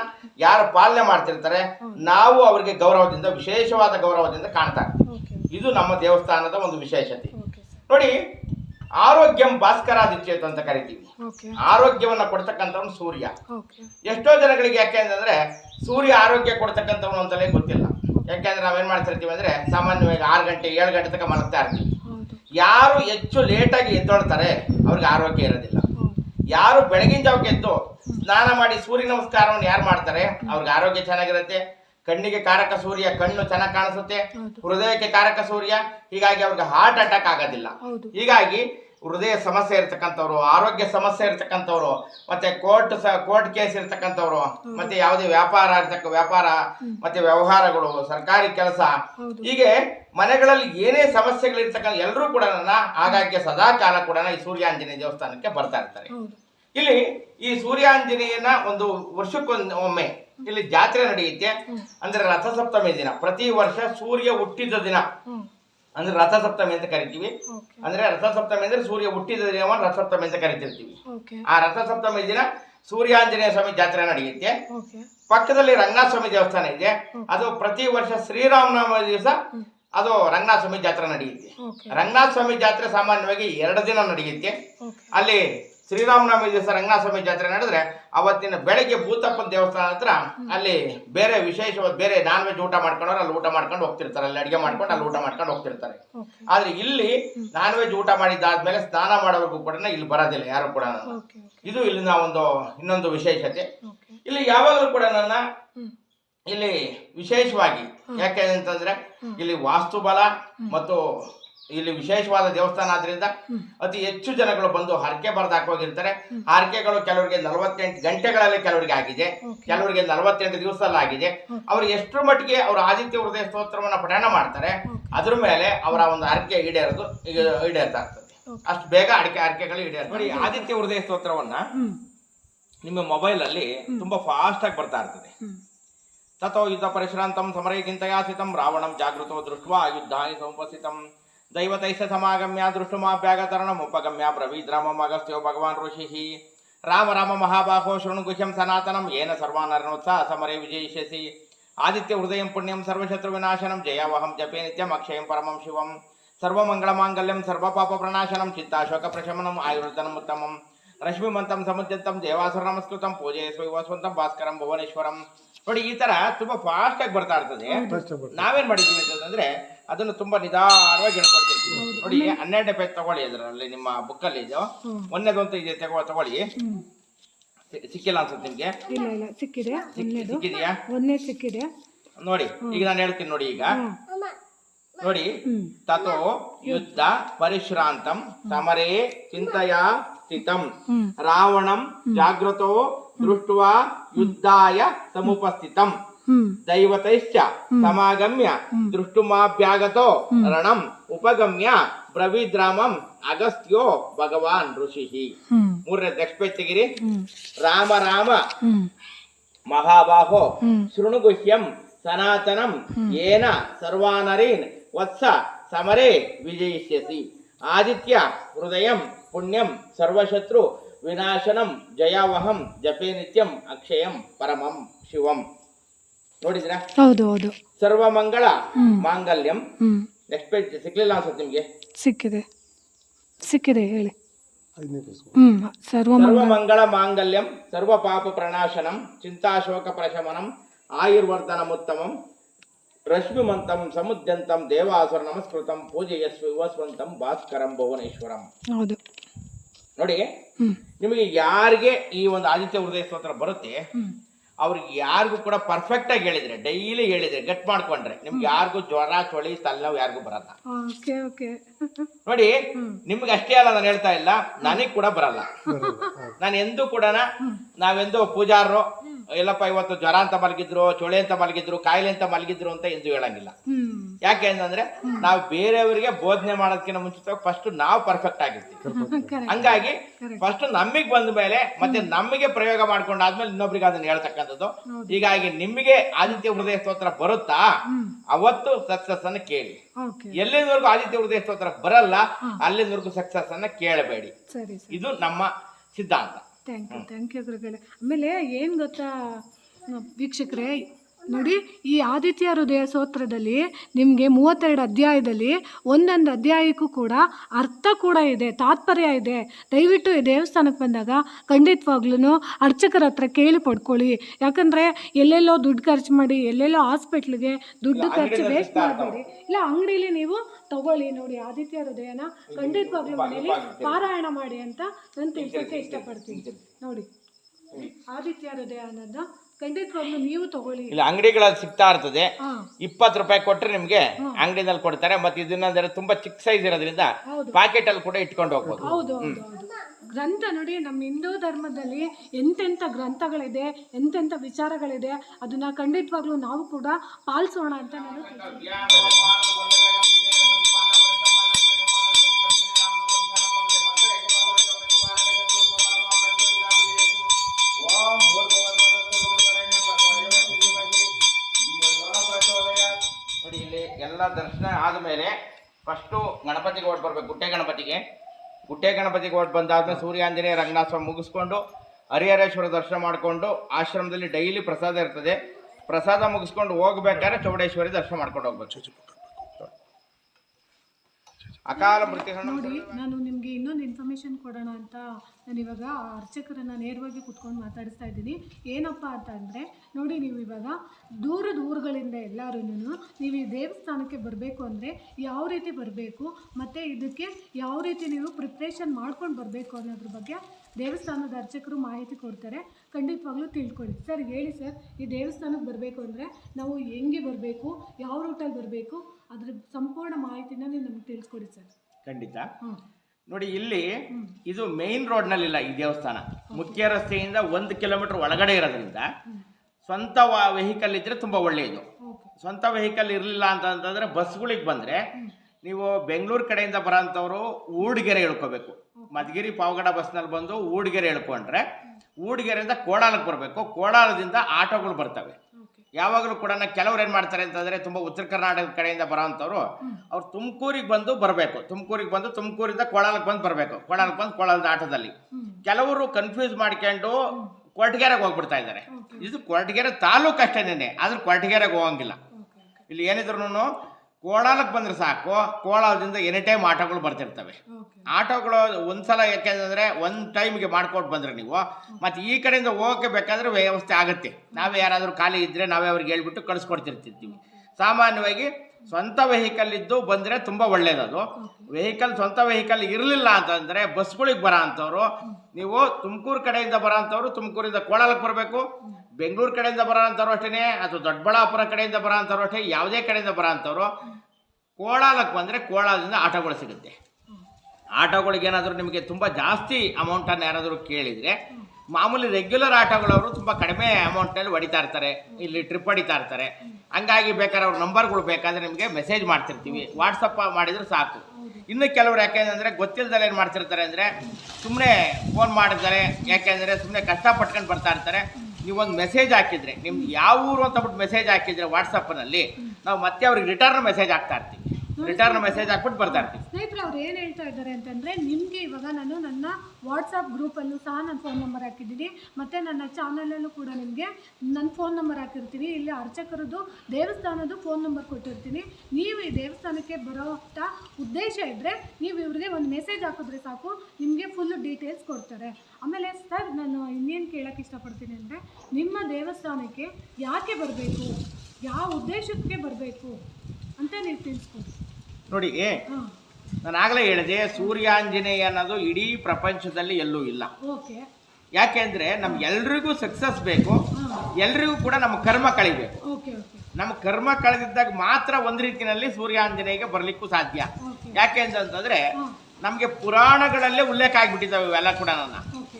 ಯಾರು ಪಾಲನೆ ಮಾಡ್ತಿರ್ತಾರೆ ನಾವು ಅವರಿಗೆ ಗೌರವದಿಂದ ವಿಶೇಷವಾದ ಗೌರವದಿಂದ ಕಾಣ್ತಾ ಇದು ನಮ್ಮ ದೇವಸ್ಥಾನದ ಒಂದು ವಿಶೇಷತೆ. ನೋಡಿ ಆರೋಗ್ಯಂ ಭಾಸ್ಕರಾದಿತ್ಯತ ಅಂತ ಕರಿತೀವಿ. ಆರೋಗ್ಯವನ್ನ ಕೊಡ್ತಕ್ಕಂಥವ್ನು ಸೂರ್ಯ. ಎಷ್ಟೋ ಜನಗಳಿಗೆ ಯಾಕೆ ಅಂತಂದ್ರೆ ಸೂರ್ಯ ಆರೋಗ್ಯ ಕೊಡ್ತಕ್ಕಂಥವ್ನು ಅಂತಲೇ ಗೊತ್ತಿಲ್ಲ. ಯಾಕೆಂದ್ರೆ ನಾವೇನ್ ಮಾಡ್ತಿರ್ತೀವಿ ಅಂದ್ರೆ ಸಾಮಾನ್ಯವಾಗಿ ಆರು ಗಂಟೆ ಏಳು ಗಂಟೆ ತನಕ ಮಲಗ್ತಾ ಇರ್ತೀವಿ. ಯಾರು ಹೆಚ್ಚು ಲೇಟಾಗಿ ಎದ್ದೊಳ್ತಾರೆ ಅವ್ರಿಗೆ ಆರೋಗ್ಯ ಇರೋದಿಲ್ಲ. ಯಾರು ಬೆಳಗಿನ ಜಾವಕ್ಕೆ ಎದ್ದು ಸ್ನಾನ ಮಾಡಿ ಸೂರ್ಯ ನಮಸ್ಕಾರವನ್ನು ಯಾರು ಮಾಡ್ತಾರೆ? ಅವ್ರಿಗೆ ಆರೋಗ್ಯ ಚೆನ್ನಾಗಿರುತ್ತೆ. ಕಣ್ಣಿಗೆ ಕಾರಕ ಸೂರ್ಯ ಕಣ್ಣು ಚೆನ್ನಾಗಿ ಕಾಣಿಸುತ್ತೆ. ಹೃದಯಕ್ಕೆ ಕಾರಕ ಸೂರ್ಯ. ಹೀಗಾಗಿ ಅವ್ರಿಗೆ ಹಾರ್ಟ್ ಅಟ್ಯಾಕ್ ಆಗೋದಿಲ್ಲ. ಹೀಗಾಗಿ ಹೃದಯ ಸಮಸ್ಯೆ ಇರ್ತಕ್ಕಂಥವ್ರು ಆರೋಗ್ಯ ಸಮಸ್ಯೆ ಇರ್ತಕ್ಕಂಥವ್ರು ಮತ್ತೆ ಕೋರ್ಟ್ ಕೋರ್ಟ್ ಕೇಸ್ ಇರ್ತಕ್ಕಂಥವ್ರು ಮತ್ತೆ ಯಾವುದೇ ವ್ಯಾಪಾರ ಇರ್ತಕ್ಕ ವ್ಯಾಪಾರ ಮತ್ತೆ ವ್ಯವಹಾರಗಳು ಸರ್ಕಾರಿ ಕೆಲಸ. ಹೀಗೆ ಮನೆಗಳಲ್ಲಿ ಏನೇ ಸಮಸ್ಯೆಗಳು ಇರ್ತಕ್ಕಂಥ ಎಲ್ಲರೂ ಕೂಡ ಆಗಾಗ್ಗೆ ಸದಾ ಕಾಲ ಕೂಡ ಈ ಸೂರ್ಯಾಂಜನೇಯ ದೇವಸ್ಥಾನಕ್ಕೆ ಬರ್ತಾ ಇರ್ತಾರೆ. ಇಲ್ಲಿ ಈ ಸೂರ್ಯಾಂಜನೇಯನ ಒಂದು ವರ್ಷಕ್ಕೊಂದು ಒಮ್ಮೆ ಇಲ್ಲಿ ಜಾತ್ರೆ ನಡೆಯುತ್ತೆ. ಅಂದ್ರೆ ರಥಸಪ್ತಮಿ ದಿನ. ಪ್ರತಿ ವರ್ಷ ಸೂರ್ಯ ಹುಟ್ಟಿದ ದಿನ. ಅಂದ್ರೆ ರಥಸಪ್ತಮಿ ಅಂತ ಕರಿತೀವಿ. ಅಂದ್ರೆ ರಥಸಪ್ತಮಿ ಅಂದ್ರೆ ಸೂರ್ಯ ಹುಟ್ಟಿದ ದಿನವನ್ನು ರಥಸಪ್ತಮಿ ಅಂತ ಕರಿತಿರ್ತೀವಿ. ಆ ರಥಸಪ್ತಮಿ ದಿನ ಸೂರ್ಯಾಂಜನೇಯ ಸ್ವಾಮಿ ಜಾತ್ರೆ ನಡೆಯುತ್ತೆ. ಪಕ್ಕದಲ್ಲಿ ರಂಗನಾಥ ಸ್ವಾಮಿ ದೇವಸ್ಥಾನ ಇದೆ. ಅದು ಪ್ರತಿ ವರ್ಷ ಶ್ರೀರಾಮನವಮಿ ದಿವಸ ಅದು ರಂಗನಾಥ ಸ್ವಾಮಿ ಜಾತ್ರೆ ನಡೆಯುತ್ತೆ. ರಂಗನಾಥ ಸ್ವಾಮಿ ಜಾತ್ರೆ ಸಾಮಾನ್ಯವಾಗಿ ಎರಡು ದಿನ ನಡೆಯುತ್ತೆ. ಅಲ್ಲಿ ಶ್ರೀರಾಮನವಮಿ ದಿವಸ ರಂಗನಾಥ ಸ್ವಾಮಿ ಜಾತ್ರೆ ನಡೆದ್ರೆ ಅವತ್ತಿನ ಬೆಳಗ್ಗೆ ಭೂತಪ್ಪನ ದೇವಸ್ಥಾನ ಹತ್ರ ಅಲ್ಲಿ ಬೇರೆ ವಿಶೇಷವಾದ ಬೇರೆ ನಾನ್ ವೆಜ್ ಊಟ ಮಾಡ್ಕೊಂಡವ್ರು ಅಲ್ಲಿ ಊಟ ಮಾಡ್ಕೊಂಡು ಹೋಗ್ತಿರ್ತಾರೆ. ಅಲ್ಲಿ ಅಡಿಗೆ ಮಾಡ್ಕೊಂಡು ಅಲ್ಲಿ ಊಟ ಮಾಡ್ಕೊಂಡು ಹೋಗ್ತಿರ್ತಾರೆ. ಆದ್ರೆ ಇಲ್ಲಿ ನಾನ್ ವೆಜ್ ಊಟ ಮಾಡಿದ್ದಾದ್ಮೇಲೆ ಸ್ನಾನ ಮಾಡೋವರೆಗೂ ಕೂಡ ಇಲ್ಲಿ ಬರೋದಿಲ್ಲ ಯಾರು ಕೂಡ. ಇದು ಇಲ್ಲಿನ ಒಂದು ಇನ್ನೊಂದು ವಿಶೇಷತೆ. ಇಲ್ಲಿ ಯಾವಾಗಲೂ ಕೂಡ ನನ್ನ ಇಲ್ಲಿ ವಿಶೇಷವಾಗಿ ಯಾಕೆ ಅಂತಂದ್ರೆ ಇಲ್ಲಿ ವಾಸ್ತುಬಲ ಮತ್ತು ಇಲ್ಲಿ ವಿಶೇಷವಾದ ದೇವಸ್ಥಾನ ಆದ್ರಿಂದ ಅತಿ ಹೆಚ್ಚು ಜನಗಳು ಬಂದು ಹರಕೆ ಬರೆದು ಹಾಕೋಗಿರ್ತಾರೆ. ಹರಕೆಗಳು ಕೆಲವರಿಗೆ ನಲವತ್ತೆಂಟು ಗಂಟೆಗಳಲ್ಲಿ ಕೆಲವರಿಗೆ ಆಗಿದೆ. ಕೆಲವರಿಗೆ ನಲವತ್ತೆಂಟು ದಿವಸದಲ್ಲಿ ಆಗಿದೆ ಅವ್ರು ಎಷ್ಟರ ಮಟ್ಟಿಗೆ ಅವ್ರ ಆದಿತ್ಯ ಹೃದಯ ಸ್ತೋತ್ರವನ್ನ ಪಠಣ ಮಾಡ್ತಾರೆ ಅದ್ರ ಮೇಲೆ ಅವರ ಒಂದು ಹರಕೆ ಈಡೇರೋದು ಈಗ ಈಡೇರ್ತಾ ಇರ್ತದೆ. ಅಷ್ಟು ಬೇಗ ಅಡಿಕೆ ಹರಕೆಗಳು ಈಡೇರ್ತದೆ ನೋಡಿ ಆದಿತ್ಯ ಹೃದಯ ಸ್ತೋತ್ರವನ್ನ ನಿಮ್ಮ ಮೊಬೈಲ್ ಅಲ್ಲಿ ತುಂಬಾ ಫಾಸ್ಟ್ ಆಗಿ ಬರ್ತಾ ಇರ್ತದೆ. ತಥೋ ಯುದ್ಧ ಪರಿಶ್ರಾಂತಂ ಸಮರೇಕಿಂತ ಯಾಸಿತಂ ರಾವಣಂ ಜಾಗೃತೋ ದೃಷ್ಟ್ವಾ ಯುದ್ಧಾಯ ಸಮುಪಸ್ಥಿತಂ ದೈವತೈಸ ಸಮಾಗಮ್ಯ ದೃಷ್ಟುಮಾಭ್ಯಾಗತರಣಂ ಉಪಗಮ್ಯ ಬ್ರವೀದ್ರಾಮಗಸ್ತ್ಯೋ ಭಗವಾನ್ ಋಷಿಃ ರಾಮ ರಾಮ ಮಹಾಬಾಹೋ ಶೃಣು ಗುಹ್ಯಂ ಸನಾತನಂ ಏನ ಸರ್ವಾನರನೋತ್ಸಾಹ ಸಮರೇ ವಿಜಯಿಷ್ಯಸಿ ಆದಿತ್ಯ ಹೃದಯಂ ಪುಣ್ಯಂ ಸರ್ವಶತ್ರು ವಿನಾಶನಂ ಜಯಾವಹಂ ಜಪೇ ನಿತ್ಯಂ ಅಕ್ಷಯಂ ಪರಮಂ ಶಿವಂ ಸರ್ವಮಂಗಳಮಾಂಗಲ್ಯಂ ಸರ್ವಪಾಪ ಪ್ರಣಾಶನಂ ಚಿತ್ತಾಶೋಕ ಪ್ರಶಮನಂ ಆಯುರ್ಧನಂ ಉತ್ತಮಂ ರಶ್ಮಿಮಂತಂ ಸಮುದ್ಯಂತಂ ದೇವಾಸುರ ನಮಸ್ಕೃತಂ ಪೂಜೆ ಸ್ವಯಂತಂ ಭಾಸ್ಕರಂ ಭುವನೇಶ್ವರಂ ನೋಡಿ ಈ ತರ ತುಂಬಾ ಫಾಸ್ಟ್ ಆಗಿ ಬರ್ತಾ ಇರ್ತದೆ. ನಾವೇನ್ ಮಾಡಿದೀವಿ ಅಂತಂದ್ರೆ ಅದನ್ನು ತುಂಬಾ ನಿಧಾನವಾಗಿ ಹೇಳ್ಕೊಡ್ತೀವಿ ನೋಡಿ ಹನ್ನೆರಡನೇ ಪೇಜ್ ತಗೊಳ್ಳಿ ಅದರಲ್ಲಿ ನಿಮ್ಮ ಬುಕ್ಕಲ್ಲಿ ಇದು. ಒಂದೇದಂತ ಅಂತ ಇದೆ ತಗೋ ತಗೊಳ್ಳಿ. ಸಿಕ್ಕಿಲ್ಲ ಅನ್ಸುತ್ತೆ ನಿಮ್ಗೆ? ಇಲ್ಲ ಇಲ್ಲ ಸಿಕ್ಕಿದೆ. ಒಂದೇದು. ಸಿಕ್ಕಿದೆಯಾ? ಸಿಕ್ಕಿದೆ. ನೋಡಿ ಈಗ ನಾನು ಹೇಳ್ತೀನಿ ನೋಡಿ ಈಗ. ನೋಡಿ ತತೋ ತಥೋ ಯುದ್ಧ ಪರಿಶ್ರಾಂತಂ ಸಮರೇ ಚಿಂತೆಯ ಸ್ಥಿತಂ. ರಾವಣಂ ಜಾಗೃತೋ ದೃಷ್ಟ ಯುದ್ಧಾಯ ಸಮುಪಸ್ಥಿತಂ. ಹ್ಮ್ ದೈವತೈಶ್ಚ ಸಮಾಗಮ್ಯ ದೃಷ್ಟುಮಾಭ್ಯಾಗತೋ ರಣಂ ಉಪಗಮ್ಯ ಬ್ರವೀದ್ರಾಮಂ ಅಗಸ್ತ್ಯೋ ಭಗವಾನ್ ಋಷಿ ಹ್ಮ್ ಮೂರನೇ ನೆಕ್ಸ್ಟ್ ಪೇಜ್ ತೆಗಿರಿ ಹ್ಮ್ ರಾಮ ರಾಮ ಹ್ಮ್ ಮಹಾಬಾಹೋ ಹ್ಮ್ ಶೃಣುಗುಹ್ಯಂ ಸನಾತನಂ ಏನ ಸರ್ವಾನರೀನ್ ವತ್ಸ ಸಮರೇ ವಿಜಯಿಷ್ಯಸಿ ಆದಿತ್ಯ ಹೃದಯಂ ಪುಣ್ಯಂ ಸರ್ವಶತ್ರು ವಿನಾಶನಂ ಜಯಾವಹಂ ಜಪೇ ನಿತ್ಯಂ ಅಕ್ಷಯಂ ಪರಮಂ ಶಿವಂ ನೋಡಿದ್ರಾ ಹೌದು ಹೌದು. ಸರ್ವಮಂಗಳ ಮಂಗಳ ಮಾಂಗಲ್ಯಂ. ನೆಕ್ಸ್ಟ್ ಪೇಜ್ ಸಿಕ್ಲಿಲ್ಲ ಅನ್ಸುತ್ತೆ ನಿಮಗೆ? ಸಿಕ್ಕಿದೆ. ಸಿಕ್ಕಿದೆ ಹೇಳಿ. ಹ್ಮ್ ಸರ್ವಮಂಗಳ. ಸರ್ವಮಂಗಳ ಮಾಂಗಲ್ಯಂ ಸರ್ವ ಪಾಪ ಪ್ರಣಾಶನಂ ಚಿಂತಾಶೋಕ ಪ್ರಶಮನಂ ಆಯುರ್ವರ್ಧನಮುತ್ತಮಂ ರಶ್ಮಿಮಂತಂ ಸಮುದ್ಯಂತಂ ದೇವಾಸುರ ನಮಸ್ಕೃತಂ ಪೂಜೆಯಸ್ವಿ ವಿವಸ್ವಂತಂ ಭಾಸ್ಕರಂ ಭುವನೇಶ್ವರಂ. ಹೌದು. ನೋಡಿ ನಿಮಗೆ ಯಾರಿಗೆ ಈ ಒಂದು ಆದಿತ್ಯ ಹೃದಯ ಸ್ತೋತ್ರ ಬರುತ್ತೆ ಅವ್ರಿಗೆ ಯಾರಿಗೂ ಕೂಡ ಪರ್ಫೆಕ್ಟ್ ಆಗಿ ಹೇಳಿದ್ರೆ ಡೈಲಿ ಹೇಳಿದ್ರೆ ಗಟ್ ಮಾಡ್ಕೊಂಡ್ರೆ ನಿಮ್ಗೆ ಯಾರಿಗೂ ಜ್ವರ ಚಳಿ ತಲೆನೋವು ಯಾರಿಗೂ ಬರಲ್ಲ. ಓಕೆ ಓಕೆ ನೋಡಿ ನಿಮ್ಗೆ ಅಷ್ಟೇ ಅಲ್ಲ ನಾನು ಹೇಳ್ತಾ ಇಲ್ಲ ನನಗ್ ಕೂಡ ಬರಲ್ಲ. ನಾನು ಎಂದೂ ಕೂಡ ನಾವೆಂದು ಪೂಜಾರರು ಎಲ್ಲಪ್ಪ ಇವತ್ತು ಜ್ವರ ಅಂತ ಮಲಗಿದ್ರು ಚೊಳೆ ಅಂತ ಮಲಗಿದ್ರು ಕಾಯಿಲೆ ಅಂತ ಮಲಗಿದ್ರು ಅಂತ ಎಂದು ಹೇಳಂಗಿಲ್ಲ. ಯಾಕೆ ಅಂತಂದ್ರೆ ನಾವು ಬೇರೆಯವರಿಗೆ ಬೋಧನೆ ಮಾಡೋದಕ್ಕಿಂತ ಮುಂಚಿತವಾಗಿ ಫಸ್ಟ್ ನಾವು ಪರ್ಫೆಕ್ಟ್ ಆಗಿರ್ತೀವಿ. ಹಂಗಾಗಿ ಫಸ್ಟ್ ನಮಗೆ ಬಂದ ಮೇಲೆ ಮತ್ತೆ ನಮಗೆ ಪ್ರಯೋಗ ಮಾಡ್ಕೊಂಡಾದ್ಮೇಲೆ ಇನ್ನೊಬ್ರಿಗೆ ಅದನ್ನ ಹೇಳ್ತಕ್ಕಂಥದ್ದು. ಹೀಗಾಗಿ ನಿಮಗೆ ಆದಿತ್ಯ ಹೃದಯ ಸ್ತೋತ್ರ ಬರುತ್ತಾ? ಅವತ್ತು ಸಕ್ಸಸ್ ಅನ್ನ ಕೇಳಿ. ಎಲ್ಲಿಂದವರೆಗೂ ಆದಿತ್ಯ ಹೃದಯ ಸ್ತೋತ್ರ ಬರಲ್ಲ ಅಲ್ಲಿಂದವರೆಗೂ ಸಕ್ಸಸ್ ಅನ್ನ ಕೇಳಬೇಡಿ. ಇದು ನಮ್ಮ ಸಿದ್ಧಾಂತ. ಥ್ಯಾಂಕ್ ಯು ಥ್ಯಾಂಕ್ ಯು ಗುರುಗಳೇ. ಆಮೇಲೆ ಏನು ಗೊತ್ತಾ ವೀಕ್ಷಕರೇ ನೋಡಿ ಈ ಆದಿತ್ಯ ಹೃದಯ ಸ್ತೋತ್ರದಲ್ಲಿ ನಿಮಗೆ ಮೂವತ್ತೆರಡು ಅಧ್ಯಾಯದಲ್ಲಿ ಒಂದೊಂದು ಅಧ್ಯಾಯಕ್ಕೂ ಕೂಡ ಅರ್ಥ ಕೂಡ ಇದೆ ತಾತ್ಪರ್ಯ ಇದೆ. ದಯವಿಟ್ಟು ಈ ದೇವಸ್ಥಾನಕ್ಕೆ ಬಂದಾಗ ಖಂಡಿತವಾಗ್ಲೂ ಅರ್ಚಕರ ಹತ್ರ ಕೇಳಿ ಪಡ್ಕೊಳ್ಳಿ. ಯಾಕಂದರೆ ಎಲ್ಲೆಲ್ಲೋ ದುಡ್ಡು ಖರ್ಚು ಮಾಡಿ ಎಲ್ಲೆಲ್ಲೋ ಹಾಸ್ಪಿಟ್ಲಿಗೆ ದುಡ್ಡು ಖರ್ಚು ವೇಸ್ಟ್ ಮಾಡಬೇಡಿ. ಇಲ್ಲ ಅಂಗಡಿಲಿ ನೀವು ತಗೊಳ್ಳಿ ನೋಡಿ ಆದಿತ್ಯ ಹೃದಯನ ಖಂಡಿತವಾಗ್ಲೂ ಮನೇಲಿ ಪಾರಾಯಣ ಮಾಡಿ ಅಂತ ನಾನು ತಿಳ್ಸೋಕ್ಕೆ ಇಷ್ಟಪಡ್ತೀನಿ. ನೋಡಿ ಆದಿತ್ಯ ಹೃದಯ ಅನ್ನೋದನ್ನ ಖಂಡಿತವಾಗ್ಲೂ ನೀವು ತಗೊಳ್ಳಿ. ಇಲ್ಲಿ ಅಂಗಡಿಗಳಲ್ಲಿ ಸಿಗ್ತಾ ಇರ್ತದೆ. ಹಾಂ. ಇಪ್ಪತ್ತು ರೂಪಾಯಿ ಕೊಟ್ರೆ ನಿಮ್ಗೆ ಅಂಗಡಿನಲ್ಲಿ ಕೊಡ್ತಾರೆ. ಮತ್ತೆ ಇದನ್ನ ತುಂಬಾ ಚಿಕ್ಕ ಸೈಜ್ ಇರೋದ್ರಿಂದ ಹೌದು. ಪಾಕೆಟ್ ಅಲ್ಲಿ ಕೂಡ ಇಟ್ಕೊಂಡು ಹೋಗ್ಬೋದು. ಹೌದು ಹೌದು ಹೌದು. ಗ್ರಂಥ ನೋಡಿ ನಮ್ಮ ಹಿಂದೂ ಧರ್ಮದಲ್ಲಿ ಎಂತೆಂಥ ಗ್ರಂಥಗಳಿದೆ ಎಂತೆಂಥ ವಿಚಾರಗಳಿದೆ ಅದನ್ನ ಖಂಡಿತವಾಗ್ಲೂ ನಾವು ಕೂಡ ಪಾಲಿಸೋಣ ಅಂತ ನಾನು ತಿಳ್ಕೊಳ್ತೀನಿ. ದರ್ಶನ ಆದಮೇಲೆ ಫಸ್ಟು ಗಣಪತಿಗೆ ಓಟ್ ಬರ್ಬೇಕು ಗುಟ್ಟೆ ಗಣಪತಿಗೆ. ಗುಟ್ಟೆ ಗಣಪತಿಗೆ ಓಟ್ ಬಂದಾದ್ಮೇಲೆ ಸೂರ್ಯಾಂಜನೇಯ ರಂಗನಾಥ ಸ್ವಾಮಿ ಮುಗಿಸ್ಕೊಂಡು ಹರಿಹರೇಶ್ವರ ದರ್ಶನ ಮಾಡಿಕೊಂಡು ಆಶ್ರಮದಲ್ಲಿ ಡೈಲಿ ಪ್ರಸಾದ ಇರ್ತದೆ. ಪ್ರಸಾದ ಮುಗಿಸ್ಕೊಂಡು ಹೋಗ್ಬೇಕಾದ್ರೆ ಚೌಡೇಶ್ವರಿ ದರ್ಶನ ಮಾಡ್ಕೊಂಡು ಹೋಗ್ಬೇಕು. ಅಕಾಲ ಮೃತ್ಯು ನೋಡಿ ನಾನು ನಿಮಗೆ ಇನ್ನೊಂದು ಇನ್ಫಾರ್ಮೇಶನ್ ಕೊಡೋಣ ಅಂತ ನಾನು ಇವಾಗ ಅರ್ಚಕರನ್ನು ನೇರವಾಗಿ ಕುತ್ಕೊಂಡು ಮಾತಾಡಿಸ್ತಾ ಇದ್ದೀನಿ. ಏನಪ್ಪ ಅಂತ ಅಂದರೆ ನೋಡಿ ನೀವು ಇವಾಗ ದೂರದ ಊರುಗಳಿಂದ ಎಲ್ಲರೂ ನೀವು ಈ ದೇವಸ್ಥಾನಕ್ಕೆ ಬರಬೇಕು ಅಂದರೆ ಯಾವ ರೀತಿ ಬರಬೇಕು ಮತ್ತು ಇದಕ್ಕೆ ಯಾವ ರೀತಿ ನೀವು ಪ್ರಿಪ್ರೇಷನ್ ಮಾಡ್ಕೊಂಡು ಬರಬೇಕು ಅನ್ನೋದ್ರ ಬಗ್ಗೆ ದೇವಸ್ಥಾನದ ಅರ್ಚಕರು ಮಾಹಿತಿ ಕೊಡ್ತಾರೆ. ಖಂಡಿತವಾಗ್ಲೂ ತಿಳ್ಕೊಳ್ಳಿ. ಸರ್ ಹೇಳಿ ಸರ್ ಈ ದೇವಸ್ಥಾನಕ್ಕೆ ಬರಬೇಕು ಅಂದರೆ ನಾವು ಹೆಂಗೆ ಬರಬೇಕು ಯಾವ ರೂಟಲ್ಲಿ ಬರಬೇಕು ಅದ್ರ ಸಂಪೂರ್ಣ ಮಾಹಿತಿನ ನೀವು ನಮ್ಗೆ ತಿಳಿಸ್ಕೊಡಿ ಸರ್ ಖಂಡಿತ. ನೋಡಿ ಇಲ್ಲಿ ಇದು ಮೇನ್ ರೋಡ್ನಲ್ಲಿಲ್ಲ ಇಲ್ಲ ಈ ದೇವಸ್ಥಾನ. ಮುಖ್ಯ ರಸ್ತೆಯಿಂದ ಒಂದು ಕಿಲೋಮೀಟರ್ ಒಳಗಡೆ ಇರೋದ್ರಿಂದ ಸ್ವಂತ ವೆಹಿಕಲ್ ಇದ್ರೆ ತುಂಬಾ ಒಳ್ಳೆಯದು. ಸ್ವಂತ ವೆಹಿಕಲ್ ಇರಲಿಲ್ಲ ಅಂತಂತಂದ್ರೆ ಬಸ್ಗಳಿಗೆ ಬಂದ್ರೆ ನೀವು ಬೆಂಗಳೂರು ಕಡೆಯಿಂದ ಬರೋಂಥವ್ರು ಊಡ್ಗೆರೆ ಇಳ್ಕೋಬೇಕು ಮಧುಗಿರಿ ಪಾವಗಡ ಬಸ್ನಲ್ಲಿ ಬಂದು ಊಡ್ಗೆರೆ ಇಳ್ಕೊಂಡ್ರೆ ಊಡ್ಗೆರೆಯಿಂದ ಕೋಡಾಲಕ್ಕೆ ಬರಬೇಕು. ಕೋಡಾಲದಿಂದ ಆಟೋಗಳು ಬರ್ತವೆ. ಯಾವಾಗಲೂ ಕೂಡ ಕೆಲವ್ರು ಏನು ಮಾಡ್ತಾರೆ ಅಂತಂದರೆ ತುಂಬ ಉತ್ತರ ಕರ್ನಾಟಕದ ಕಡೆಯಿಂದ ಬರೋವಂಥವ್ರು ಅವ್ರು ತುಮಕೂರಿಗೆ ಬಂದು ಬರಬೇಕು. ತುಮಕೂರಿಗೆ ಬಂದು ತುಮಕೂರಿಂದ ಕೋಳಾಲಕ್ಕೆ ಬಂದು ಬರಬೇಕು. ಕೋಳಾಲಕ್ಕೆ ಬಂದು ಕೋಳಾಲದ ಆಟೋದಲ್ಲಿ. ಕೆಲವರು ಕನ್ಫ್ಯೂಸ್ ಮಾಡ್ಕೊಂಡು ಕೊರಟಗೆರೆಗೆ ಹೋಗ್ಬಿಡ್ತಾ ಇದ್ದಾರೆ. ಇದು ಕೊರಟಗೆರೆ ತಾಲೂಕು ಅಷ್ಟೇನೆ ಆದ್ರೆ ಕೊರಟಗೆರೆಗೆ ಹೋಗಂಗಿಲ್ಲ. ಇಲ್ಲಿ ಏನಿದ್ರು ಕೋಲಾರಕ್ಕೆ ಬಂದ್ರೆ ಸಾಕು ಕೋಳಾಲದಿಂದ ಎನಿ ಟೈಮ್ ಆಟೋಗಳು ಬರ್ತಿರ್ತವೆ. ಆಟೋಗಳು ಒಂದ್ಸಲ ಯಾಕೆಂದ್ರೆ ಒಂದ್ ಟೈಮ್ಗೆ ಮಾಡ್ಕೊಟ್ಟು ಬಂದ್ರೆ ನೀವು ಮತ್ತೆ ಈ ಕಡೆಯಿಂದ ಹೋಗಕ್ಕೆ ಬೇಕಾದ್ರೆ ವ್ಯವಸ್ಥೆ ಆಗುತ್ತೆ. ನಾವೇ ಯಾರಾದರೂ ಖಾಲಿ ಇದ್ರೆ ನಾವೇ ಅವ್ರಿಗೆ ಹೇಳ್ಬಿಟ್ಟು ಕಳಿಸ್ಕೊಡ್ತಿರ್ತಿರ್ತೀವಿ. ಸಾಮಾನ್ಯವಾಗಿ ಸ್ವಂತ ವೆಹಿಕಲ್ ಇದ್ದು ಬಂದ್ರೆ ತುಂಬಾ ಒಳ್ಳೇದದು. ವೆಹಿಕಲ್ ಸ್ವಂತ ವೆಹಿಕಲ್ ಇರಲಿಲ್ಲ ಅಂತಂದ್ರೆ ಬಸ್ಗಳಿಗೆ ಬರೋ ಅಂಥವ್ರು ನೀವು ತುಮಕೂರು ಕಡೆಯಿಂದ ಬರೋ ಅಂಥವ್ರು ತುಮಕೂರಿಂದ ಕೋಳಾಲಕ್ಕೆ ಬರಬೇಕು. ಬೆಂಗಳೂರು ಕಡೆಯಿಂದ ಬರೋ ಅಂಥವ್ರು ಅಷ್ಟೇ ಅಥವಾ ದೊಡ್ಡಬಳ್ಳಾಪುರ ಕಡೆಯಿಂದ ಬರೋ ಅಷ್ಟೇ ಯಾವುದೇ ಕಡೆಯಿಂದ ಬರೋ ಅಂಥವ್ರು ಕೋಳಾಲಕ್ಕೆ ಬಂದರೆ ಕೋಳಾಲದಿಂದ ಆಟೋಗಳು ಸಿಗುತ್ತೆ. ಆಟೋಗಳಿಗೆ ಏನಾದರೂ ನಿಮಗೆ ತುಂಬ ಜಾಸ್ತಿ ಅಮೌಂಟನ್ನು ಯಾರಾದರೂ ಕೇಳಿದರೆ, ಮಾಮೂಲಿ ರೆಗ್ಯುಲರ್ ಆಟೋಗಳವರು ತುಂಬ ಕಡಿಮೆ ಅಮೌಂಟಲ್ಲಿ ಹೊಡಿತಾ ಇರ್ತಾರೆ, ಇಲ್ಲಿ ಟ್ರಿಪ್ ಹೊಡಿತಾ ಇರ್ತಾರೆ. ಹಂಗಾಗಿ ಬೇಕಾದ್ರೆ ಅವ್ರ ನಂಬರ್ಗಳು ಬೇಕಾದರೆ ನಿಮಗೆ ಮೆಸೇಜ್ ಮಾಡ್ತಿರ್ತೀವಿ. ವಾಟ್ಸಪ್ ಮಾಡಿದರೆ ಸಾಕು. ಇನ್ನು ಕೆಲವರು ಯಾಕೆಂದರೆ ಗೊತ್ತಿಲ್ಲದಲ್ಲ ಏನು ಮಾಡ್ತಿರ್ತಾರೆ ಅಂದರೆ ಸುಮ್ಮನೆ ಫೋನ್ ಮಾಡಿದ್ದಾರೆ ಯಾಕೆಂದರೆ ಸುಮ್ಮನೆ ಕಷ್ಟಪಟ್ಕೊಂಡು ಬರ್ತಾ ಇರ್ತಾರೆ. ನೀವೊಂದು ಮೆಸೇಜ್ ಹಾಕಿದ್ರೆ ನಿಮ್ಗೆ ಯಾವ ಊರು ಅಂತ ಬಿಟ್ಟು ಮೆಸೇಜ್ ಹಾಕಿದ್ರೆ ವಾಟ್ಸಪ್ನಲ್ಲಿ ನಾವು ಮತ್ತೆ ಅವ್ರಿಗೆ ರಿಟರ್ನ್ ಮೆಸೇಜ್ ಹಾಕ್ತಾ ಇರ್ತೀವಿ. ರಿಟರ್ನ್ ಮೆಸೇಜ್ ಹಾಕ್ಬಿಟ್ಟು ಬರ್ತಾ ಇರ್ತೀವಿ ಸ್ನೇಹಿತರೆ ಅವ್ರು ಏನು ಹೇಳ್ತಾ ಇದ್ದಾರೆ ಅಂತಂದರೆ ನಿಮಗೆ ಇವಾಗ ನಾನು ನನ್ನ ವಾಟ್ಸಪ್ ಗ್ರೂಪಲ್ಲೂ ಸಹ ನನ್ನ ಫೋನ್ ನಂಬರ್ ಹಾಕಿದ್ದೀನಿ. ಮತ್ತು ನನ್ನ ಚಾನಲಲ್ಲೂ ಕೂಡ ನಿಮಗೆ ನನ್ನ ಫೋನ್ ನಂಬರ್ ಹಾಕಿರ್ತೀನಿ. ಇಲ್ಲಿ ಅರ್ಚಕರದ್ದು ದೇವಸ್ಥಾನದ್ದು ಫೋನ್ ನಂಬರ್ ಕೊಟ್ಟಿರ್ತೀನಿ. ನೀವು ಈ ದೇವಸ್ಥಾನಕ್ಕೆ ಬರೋ ಉದ್ದೇಶ ಇದ್ದರೆ ನೀವು ಇವ್ರಿಗೆ ಒಂದು ಮೆಸೇಜ್ ಹಾಕಿದ್ರೆ ಸಾಕು. ನಿಮಗೆ ಫುಲ್ ಡೀಟೇಲ್ಸ್ ಕೊಡ್ತಾರೆ. ಆಮೇಲೆ ಸರ್ ನಾನು ಇನ್ನೇನು ಕೇಳೋಕ್ಕೆ ಇಷ್ಟಪಡ್ತೀನಿ ಅಂದರೆ ನಿಮ್ಮ ದೇವಸ್ಥಾನಕ್ಕೆ ಯಾಕೆ ಬರಬೇಕು? ಯಾವ ಉದ್ದೇಶಕ್ಕೆ ಬರಬೇಕು? ಅಂತ ನೀವು ತಿಳಿಸ್ಕೊಡಿ. ನೋಡಿ ನಾನು ಆಗಲೇ ಹೇಳಿದೆ ಸೂರ್ಯಾಂಜನೇಯ ಅನ್ನೋದು ಇಡೀ ಪ್ರಪಂಚದಲ್ಲಿ ಎಲ್ಲೂ ಇಲ್ಲ. ಯಾಕೆಂದ್ರೆ ನಮ್ಗೆಲ್ರಿಗೂ ಸಕ್ಸಸ್ ಬೇಕು ಎಲ್ರಿಗೂ ಕೂಡ ನಮ್ಮ ಕರ್ಮ ಕಳಿಬೇಕು. ನಮ್ಮ ಕರ್ಮ ಕಳೆದಿದ್ದಾಗ ಮಾತ್ರ ಒಂದ್ ರೀತಿಯಲ್ಲಿ ಸೂರ್ಯಾಂಜನೇಯಗೆ ಬರ್ಲಿಕ್ಕೂ ಸಾಧ್ಯ. ಯಾಕೆ ಅಂತಂದ್ರೆ ನಮಗೆ ಪುರಾಣಗಳಲ್ಲೇ ಉಲ್ಲೇಖ ಆಗಿಬಿಟ್ಟಿದ್ದಾವೆ ಇವೆಲ್ಲ ಕೂಡ ನನ್ನ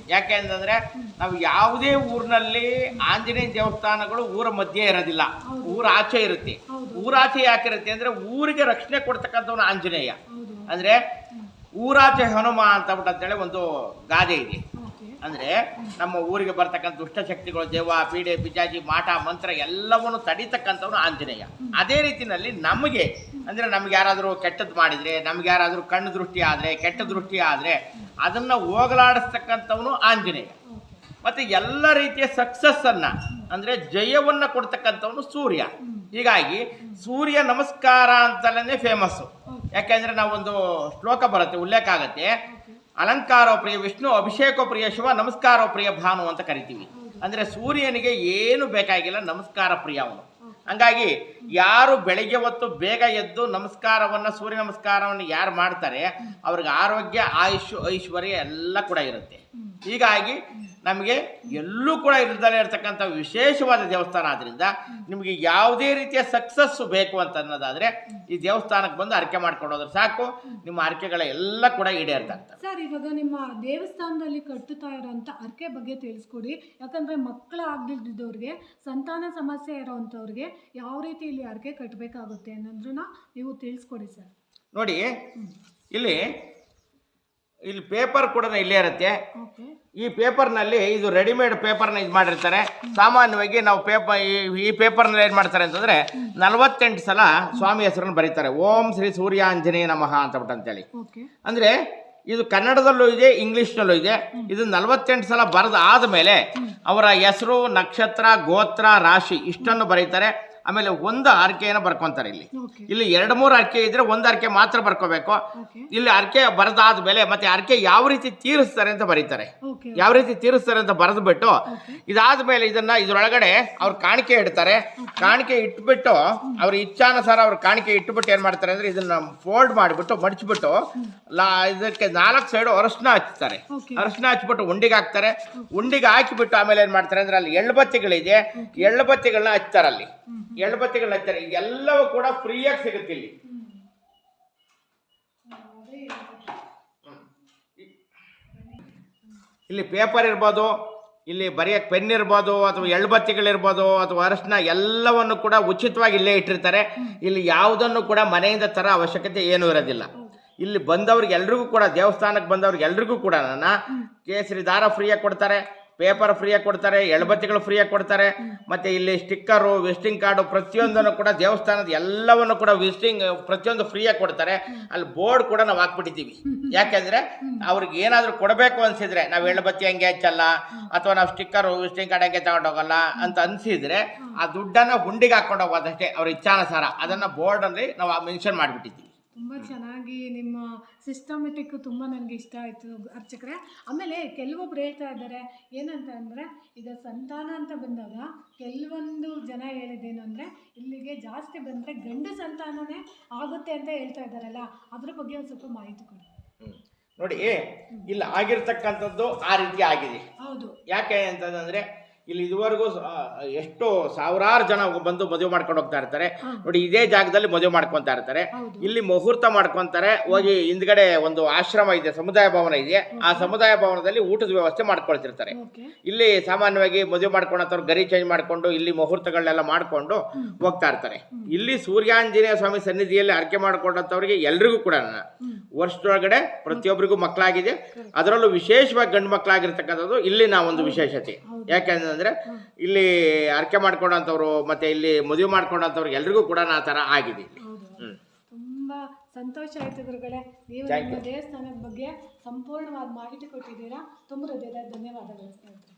ಯಾಕೆ ಅಂತಂದ್ರೆ ನಾವು ಯಾವುದೇ ಊರಿನಲ್ಲಿ ಆಂಜನೇಯ ದೇವಸ್ಥಾನಗಳು ಊರ ಮಧ್ಯೆ ಇರೋದಿಲ್ಲ. ಊರ ಆಚೆ ಇರುತ್ತೆ. ಊರಾಚೆ ಊರಾಚೆ ಯಾಕಿರುತ್ತೆ ಅಂದ್ರೆ ಊರಿಗೆ ರಕ್ಷಣೆ ಕೊಡ್ತಕ್ಕಂಥವನು ಆಂಜನೇಯ. ಅಂದರೆ ಊರಾಚೆ ಹನುಮ ಅಂತ ಬಿಟ್ಟು ಅಂತೇಳಿ ಒಂದು ಗಾದೆ ಇದೆ. ಅಂದರೆ ನಮ್ಮ ಊರಿಗೆ ಬರ್ತಕ್ಕಂಥ ದುಷ್ಟಶಕ್ತಿಗಳು ದೇವ ಪೀಡೆ ಪಿಜಾಜಿ ಮಾಟ ಮಂತ್ರ ಎಲ್ಲವನ್ನು ತಡಿತಕ್ಕಂಥವನು ಆಂಜನೇಯ. ಅದೇ ರೀತಿಯಲ್ಲಿ ನಮಗೆ ಅಂದ್ರೆ ನಮ್ಗೆ ಯಾರಾದರೂ ಕೆಟ್ಟದ್ದು ಮಾಡಿದ್ರೆ ನಮ್ಗೆ ಯಾರಾದರೂ ಕಣ್ಣು ದೃಷ್ಟಿ ಆದ್ರೆ ಕೆಟ್ಟ ದೃಷ್ಟಿ ಆದ್ರೆ ಅದನ್ನ ಹೋಗಲಾಡಿಸ್ತಕ್ಕಂಥವನು ಆಂಜನೇಯ. ಮತ್ತೆ ಎಲ್ಲ ರೀತಿಯ ಸಕ್ಸಸ್ ಅಂದರೆ ಅಂದ್ರೆ ಜಯವನ್ನ ಕೊಡ್ತಕ್ಕಂಥವನು ಸೂರ್ಯ. ಹೀಗಾಗಿ ಸೂರ್ಯ ನಮಸ್ಕಾರ ಅಂತಲೇ ಫೇಮಸ್ಸು ಯಾಕೆಂದ್ರೆ ನಾವೊಂದು ಶ್ಲೋಕ ಬರುತ್ತೆ, ಉಲ್ಲೇಖ ಆಗುತ್ತೆ. ಅಲಂಕಾರೋ ಪ್ರಿಯ ವಿಷ್ಣು ಅಭಿಷೇಕೋ ಪ್ರಿಯ ಶಿವ ನಮಸ್ಕಾರೋ ಪ್ರಿಯ ಭಾನು ಅಂತ ಕರಿತೀವಿ. ಅಂದ್ರೆ ಸೂರ್ಯನಿಗೆ ಏನು ಬೇಕಾಗಿಲ್ಲ, ನಮಸ್ಕಾರ ಪ್ರಿಯ ಅವನು. ಹಂಗಾಗಿ ಯಾರು ಬೆಳಗ್ಗೆ ಹೊತ್ತು ಬೇಗ ಎದ್ದು ನಮಸ್ಕಾರವನ್ನ, ಸೂರ್ಯ ನಮಸ್ಕಾರವನ್ನು ಯಾರು ಮಾಡ್ತಾರೆ, ಅವ್ರಿಗೆ ಆರೋಗ್ಯ ಆಯುಷ್ ಐಶ್ವರ್ಯ ಎಲ್ಲ ಕೂಡ ಇರುತ್ತೆ. ಹೀಗಾಗಿ ನಮಗೆ ಎಲ್ಲೂ ಕೂಡ ಇಲ್ದಲೇ ಇರತಕ್ಕಂಥ ವಿಶೇಷವಾದ ದೇವಸ್ಥಾನ ಆದ್ದರಿಂದ ನಿಮಗೆ ಯಾವುದೇ ರೀತಿಯ ಸಕ್ಸಸ್ ಬೇಕು ಅಂತ ಅನ್ನೋದಾದರೆ ಈ ದೇವಸ್ಥಾನಕ್ಕೆ ಬಂದು ಅರ್ಕೆ ಮಾಡ್ಕೊಂಡೋದ್ರೆ ಸಾಕು. ನಿಮ್ಮ ಅರಕೆಗಳ ಎಲ್ಲ ಕೂಡ ಈಡೇರ್ತಾ ಇರ್ತವೆ ಸರ್ ಇವಾಗ ನಿಮ್ಮ ದೇವಸ್ಥಾನದಲ್ಲಿ ಕಟ್ಟುತ್ತಾ ಇರೋಂಥ ಅರ್ಕೆ ಬಗ್ಗೆ ತಿಳಿಸ್ಕೊಡಿ. ಯಾಕಂದರೆ ಮಕ್ಕಳು ಆಗದಿದ್ದವ್ರಿಗೆ ಸಂತಾನ ಸಮಸ್ಯೆ ಇರೋವಂಥವ್ರಿಗೆ ಯಾವ ರೀತಿ ಇಲ್ಲಿ ಅರ್ಕೆ ಕಟ್ಟಬೇಕಾಗುತ್ತೆ ಅನ್ನೋದನ್ನ ನೀವು ತಿಳಿಸ್ಕೊಡಿ ಸರ್. ನೋಡಿ ಇಲ್ಲಿ ಇಲ್ಲಿ ಪೇಪರ್ ಕೂಡ ಇಲ್ಲೇ ಇರುತ್ತೆ. ಈ ಪೇಪರ್ನಲ್ಲಿ ಇದು ರೆಡಿಮೇಡ್ ಪೇಪರ್ನ ಇದು ಮಾಡಿರ್ತಾರೆ. ಸಾಮಾನ್ಯವಾಗಿ ನಾವು ಪೇಪರ್ ಈ ಪೇಪರ್ನಲ್ಲಿ ಏನು ಮಾಡ್ತಾರೆ ಅಂತಂದ್ರೆ ನಲವತ್ತೆಂಟು ಸಲ ಸ್ವಾಮಿ ಹೆಸರನ್ನು ಬರೀತಾರೆ. ಓಂ ಶ್ರೀ ಸೂರ್ಯಾಂಜನೇಯ ನಮಃ ಅಂತ ಬಿಟ್ಟು ಅಂತೇಳಿ ಅಂದರೆ ಅಂದ್ರೆ ಇದು ಕನ್ನಡದಲ್ಲೂ ಇದೆ ಇಂಗ್ಲಿಷ್ನಲ್ಲೂ ಇದೆ. ಇದು ನಲವತ್ತೆಂಟು ಸಲ ಬರೆದು ಆದಮೇಲೆ ಅವರ ಹೆಸರು ನಕ್ಷತ್ರ ಗೋತ್ರ ರಾಶಿ ಇಷ್ಟನ್ನು ಬರೀತಾರೆ. ಆಮೇಲೆ ಒಂದು ಆರ್ಕೆಯನ್ನು ಬರ್ಕೊಂತಾರೆ ಇಲ್ಲಿ. ಇಲ್ಲಿ ಎರಡು ಮೂರು ಅರ್ಕೆ ಇದ್ರೆ ಒಂದು ಅರ್ಕೆ ಮಾತ್ರ ಬರ್ಕೋಬೇಕು. ಇಲ್ಲಿ ಇಲ್ಲಿ ಬರದಾದ ಬರೆದಾದ್ಮೇಲೆ ಮತ್ತೆ ಅರ್ಕೆ ಯಾವ ರೀತಿ ತೀರಿಸ್ತಾರೆ ಅಂತ ಬರೀತಾರೆ. ಯಾವ ರೀತಿ ತೀರಿಸ್ತಾರೆ ಅಂತ ಬರೆದ್ಬಿಟ್ಟು ಇದಾದ ಮೇಲೆ ಇದನ್ನ ಇದ್ರೊಳಗಡೆ ಅವ್ರು ಕಾಣಿಕೆ ಇಡ್ತಾರೆ. ಕಾಣಿಕೆ ಇಟ್ಬಿಟ್ಟು ಅವ್ರ ಇಚ್ಛಾನುಸಾರ ಅವ್ರ ಕಾಣಿಕೆ ಇಟ್ಬಿಟ್ಟು ಏನ್ ಮಾಡ್ತಾರೆ ಅಂದ್ರೆ ಇದನ್ನ ಫೋಲ್ಡ್ ಮಾಡಿಬಿಟ್ಟು ಮಡಚ್ಬಿಟ್ಟು ಲಾ ಇದಕ್ಕೆ ನಾಲ್ಕು ಸೈಡು ಅರಶಿನ ಹಚ್ತಾರೆ. ಅರಶಿನ ಹಚ್ಬಿಟ್ಟು ಉಂಡಿಗೆ ಹಾಕ್ತಾರೆ. ಉಂಡಿಗೆ ಹಾಕಿಬಿಟ್ಟು ಆಮೇಲೆ ಏನ್ ಮಾಡ್ತಾರೆ ಅಂದ್ರೆ ಅಲ್ಲಿ ಎಳ್ಳುಬತ್ತಿಗಳಿದೆ ಎಳ್ಳುಬತ್ತಿಗಳನ್ನ ಹಚ್ತಾರೆ ಅಲ್ಲಿ. ಎಳ್ಳುಬತ್ತಿಗಳನ್ನ ಹಚ್ತಾರೆ ಇದೆಲ್ಲವೂ ಕೂಡ ಫ್ರೀಯಾಗಿ ಸಿಗುತ್ತೆ ಇಲ್ಲಿ. ಇಲ್ಲಿ ಪೇಪರ್ ಇರ್ಬೋದು, ಇಲ್ಲಿ ಬರೆಯಕ್ಕೆ ಪೆನ್ ಇರ್ಬೋದು, ಅಥವಾ ಎಳ್ಬತ್ತಿಗಳಿರ್ಬೋದು, ಅಥವಾ ಅರಶಿನ ಎಲ್ಲವನ್ನು ಕೂಡ ಉಚಿತವಾಗಿ ಇಲ್ಲೇ ಇಟ್ಟಿರ್ತಾರೆ. ಇಲ್ಲಿ ಯಾವುದನ್ನು ಕೂಡ ಮನೆಯಿಂದ ತರ ಅವಶ್ಯಕತೆ ಏನೂ ಇರೋದಿಲ್ಲ. ಇಲ್ಲಿ ಬಂದವ್ರಿಗೆ ಎಲ್ರಿಗೂ ಕೂಡ, ದೇವಸ್ಥಾನಕ್ಕೆ ಬಂದವ್ರಿಗೆ ಎಲ್ರಿಗೂ ಕೂಡ ನನ್ನ ಕೇಸರಿ ದಾರ ಫ್ರೀಯಾಗಿ ಕೊಡ್ತಾರೆ, ಪೇಪರ್ ಫ್ರೀಯಾಗಿ ಕೊಡ್ತಾರೆ, ಎಳ್ಬತ್ತಿಗಳು ಫ್ರೀಯಾಗಿ ಕೊಡ್ತಾರೆ. ಮತ್ತೆ ಇಲ್ಲಿ ಸ್ಟಿಕ್ಕರು ವಿಸಿಟಿಂಗ್ ಕಾರ್ಡು ಪ್ರತಿಯೊಂದನ್ನು ಕೂಡ ದೇವಸ್ಥಾನದ ಎಲ್ಲವನ್ನು ಕೂಡ ವಿಸಿಟಿಂಗ್ ಪ್ರತಿಯೊಂದು ಫ್ರೀಯಾಗಿ ಕೊಡ್ತಾರೆ. ಅಲ್ಲಿ ಬೋರ್ಡ್ ಕೂಡ ನಾವು ಹಾಕ್ಬಿಟ್ಟಿದ್ದೀವಿ. ಯಾಕೆಂದರೆ ಅವ್ರಿಗೆ ಏನಾದರೂ ಕೊಡಬೇಕು ಅನ್ಸಿದ್ರೆ ನಾವು ಎಳ್ಬತ್ತಿ ಹಂಗೆ ಹಚ್ಚಲ್ಲ ಅಥವಾ ನಾವು ಸ್ಟಿಕ್ಕರು ವಿಸಿಟಿಂಗ್ ಕಾರ್ಡ್ ಹಂಗೆ ತಗೊಂಡೋಗಲ್ಲ ಅಂತ ಅನ್ಸಿದ್ರೆ ಆ ದುಡ್ಡನ್ನ ಹುಂಡಿಗೆ ಹಾಕೊಂಡು ಹೋಗೋದಷ್ಟೇ ಅವ್ರ ಇಚ್ಛಾನುಸಾರ. ಅದನ್ನ ಬೋರ್ಡ್ ಅಲ್ಲಿ ನಾವು ಮೆನ್ಷನ್ ಮಾಡಿಬಿಟ್ಟಿದ್ದೀವಿ. ತುಂಬ ಚೆನ್ನಾಗಿ ನಿಮ್ಮ ಸಿಸ್ಟಮೆಟಿಕ್ ತುಂಬ ನನಗೆ ಇಷ್ಟ ಆಯಿತು ಅರ್ಚಕರೇ. ಆಮೇಲೆ ಕೆಲವೊಬ್ರು ಹೇಳ್ತಾ ಇದ್ದಾರೆ ಏನಂತ ಅಂದರೆ ಈಗ ಸಂತಾನ ಅಂತ ಬಂದಾಗ ಕೆಲವೊಂದು ಜನ ಹೇಳಿದ್ದೇನು ಅಂದರೆ ಇಲ್ಲಿಗೆ ಜಾಸ್ತಿ ಬಂದರೆ ಗಂಡು ಸಂತಾನನೇ ಆಗುತ್ತೆ ಅಂತ ಹೇಳ್ತಾ ಇದ್ದಾರಲ್ಲ ಅದ್ರ ಬಗ್ಗೆ ಒಂದು ಸ್ವಲ್ಪ ಮಾಹಿತಿ ಕೊಡಿ. ನೋಡಿ ಇಲ್ಲಿ ಆಗಿರ್ತಕ್ಕಂಥದ್ದು ಆ ರೀತಿ ಆಗಿದೆ. ಹೌದು. ಯಾಕೆ ಅಂತಂದ್ರೆ ಇಲ್ಲಿ ಇದುವರೆಗೂ ಎಷ್ಟೋ ಸಾವಿರಾರು ಜನ ಬಂದು ಮದುವೆ ಮಾಡ್ಕೊಂಡು ಹೋಗ್ತಾ ಇರ್ತಾರೆ. ನೋಡಿ ಇದೇ ಜಾಗದಲ್ಲಿ ಮದುವೆ ಮಾಡ್ಕೊಂತಾ ಇರ್ತಾರೆ. ಇಲ್ಲಿ ಮುಹೂರ್ತ ಮಾಡ್ಕೊಂತಾರೆ. ಹೋಗಿ ಹಿಂದ್ಗಡೆ ಒಂದು ಆಶ್ರಮ ಇದೆ ಸಮುದಾಯ ಭವನ ಇದೆ. ಆ ಸಮುದಾಯ ಭವನದಲ್ಲಿ ಊಟದ ವ್ಯವಸ್ಥೆ ಮಾಡ್ಕೊಳ್ತಿರ್ತಾರೆ. ಇಲ್ಲಿ ಸಾಮಾನ್ಯವಾಗಿ ಮದುವೆ ಮಾಡ್ಕೊಂಡಂಥವ್ರು ಗರಿ ಚೇಂಜ್ ಮಾಡಿಕೊಂಡು ಇಲ್ಲಿ ಮುಹೂರ್ತಗಳನ್ನೆಲ್ಲ ಮಾಡಿಕೊಂಡು ಹೋಗ್ತಾ ಇರ್ತಾರೆ. ಇಲ್ಲಿ ಸೂರ್ಯಾಂಜನೇಯ ಸ್ವಾಮಿ ಸನ್ನಿಧಿಯಲ್ಲಿ ಆರ್ಕೆ ಮಾಡಿಕೊಂಡಂಥವ್ರಿಗೆ ಎಲ್ರಿಗೂ ಕೂಡ. ವರ್ಷದೊಳಗಡೆ ಪ್ರತಿಯೊಬ್ಬರಿಗೂ ಮಕ್ಕಳಾಗಿದೆ. ಅದರಲ್ಲೂ ವಿಶೇಷವಾಗಿ ಗಂಡು ಮಕ್ಕಳಾಗಿರ್ತಕ್ಕಂಥದ್ದು ಇಲ್ಲಿ ನಾವು ಒಂದು ವಿಶೇಷತೆ ಯಾಕೆಂದ್ರೆ ಇಲ್ಲಿ ಅರ್ಕೆ ಮಾಡ್ಕೊಂಡಂಥವ್ರು ಮತ್ತೆ ಇಲ್ಲಿ ಮದುವೆ ಮಾಡ್ಕೊಂಡಂಥವ್ರು ಎಲ್ರಿಗೂ ಕೂಡ ಆ ಥರ ಆಗಿದೆ. ತುಂಬಾ ಹ್ಮ್. ತುಂಬ ಸಂತೋಷ ಆಯ್ತು ಗುರುಗಳೇ. ನೀವು Thank ನಿಮ್ಮ ದೇವಸ್ಥಾನದ ಬಗ್ಗೆ ಸಂಪೂರ್ಣವಾದ ಮಾಹಿತಿ ಕೊಟ್ಟಿದ್ದೀರಾ. ತುಂಬ ಹೃದಯದ ಧನ್ಯವಾದಗಳು ಸ್ನೇಹಿತರೆ.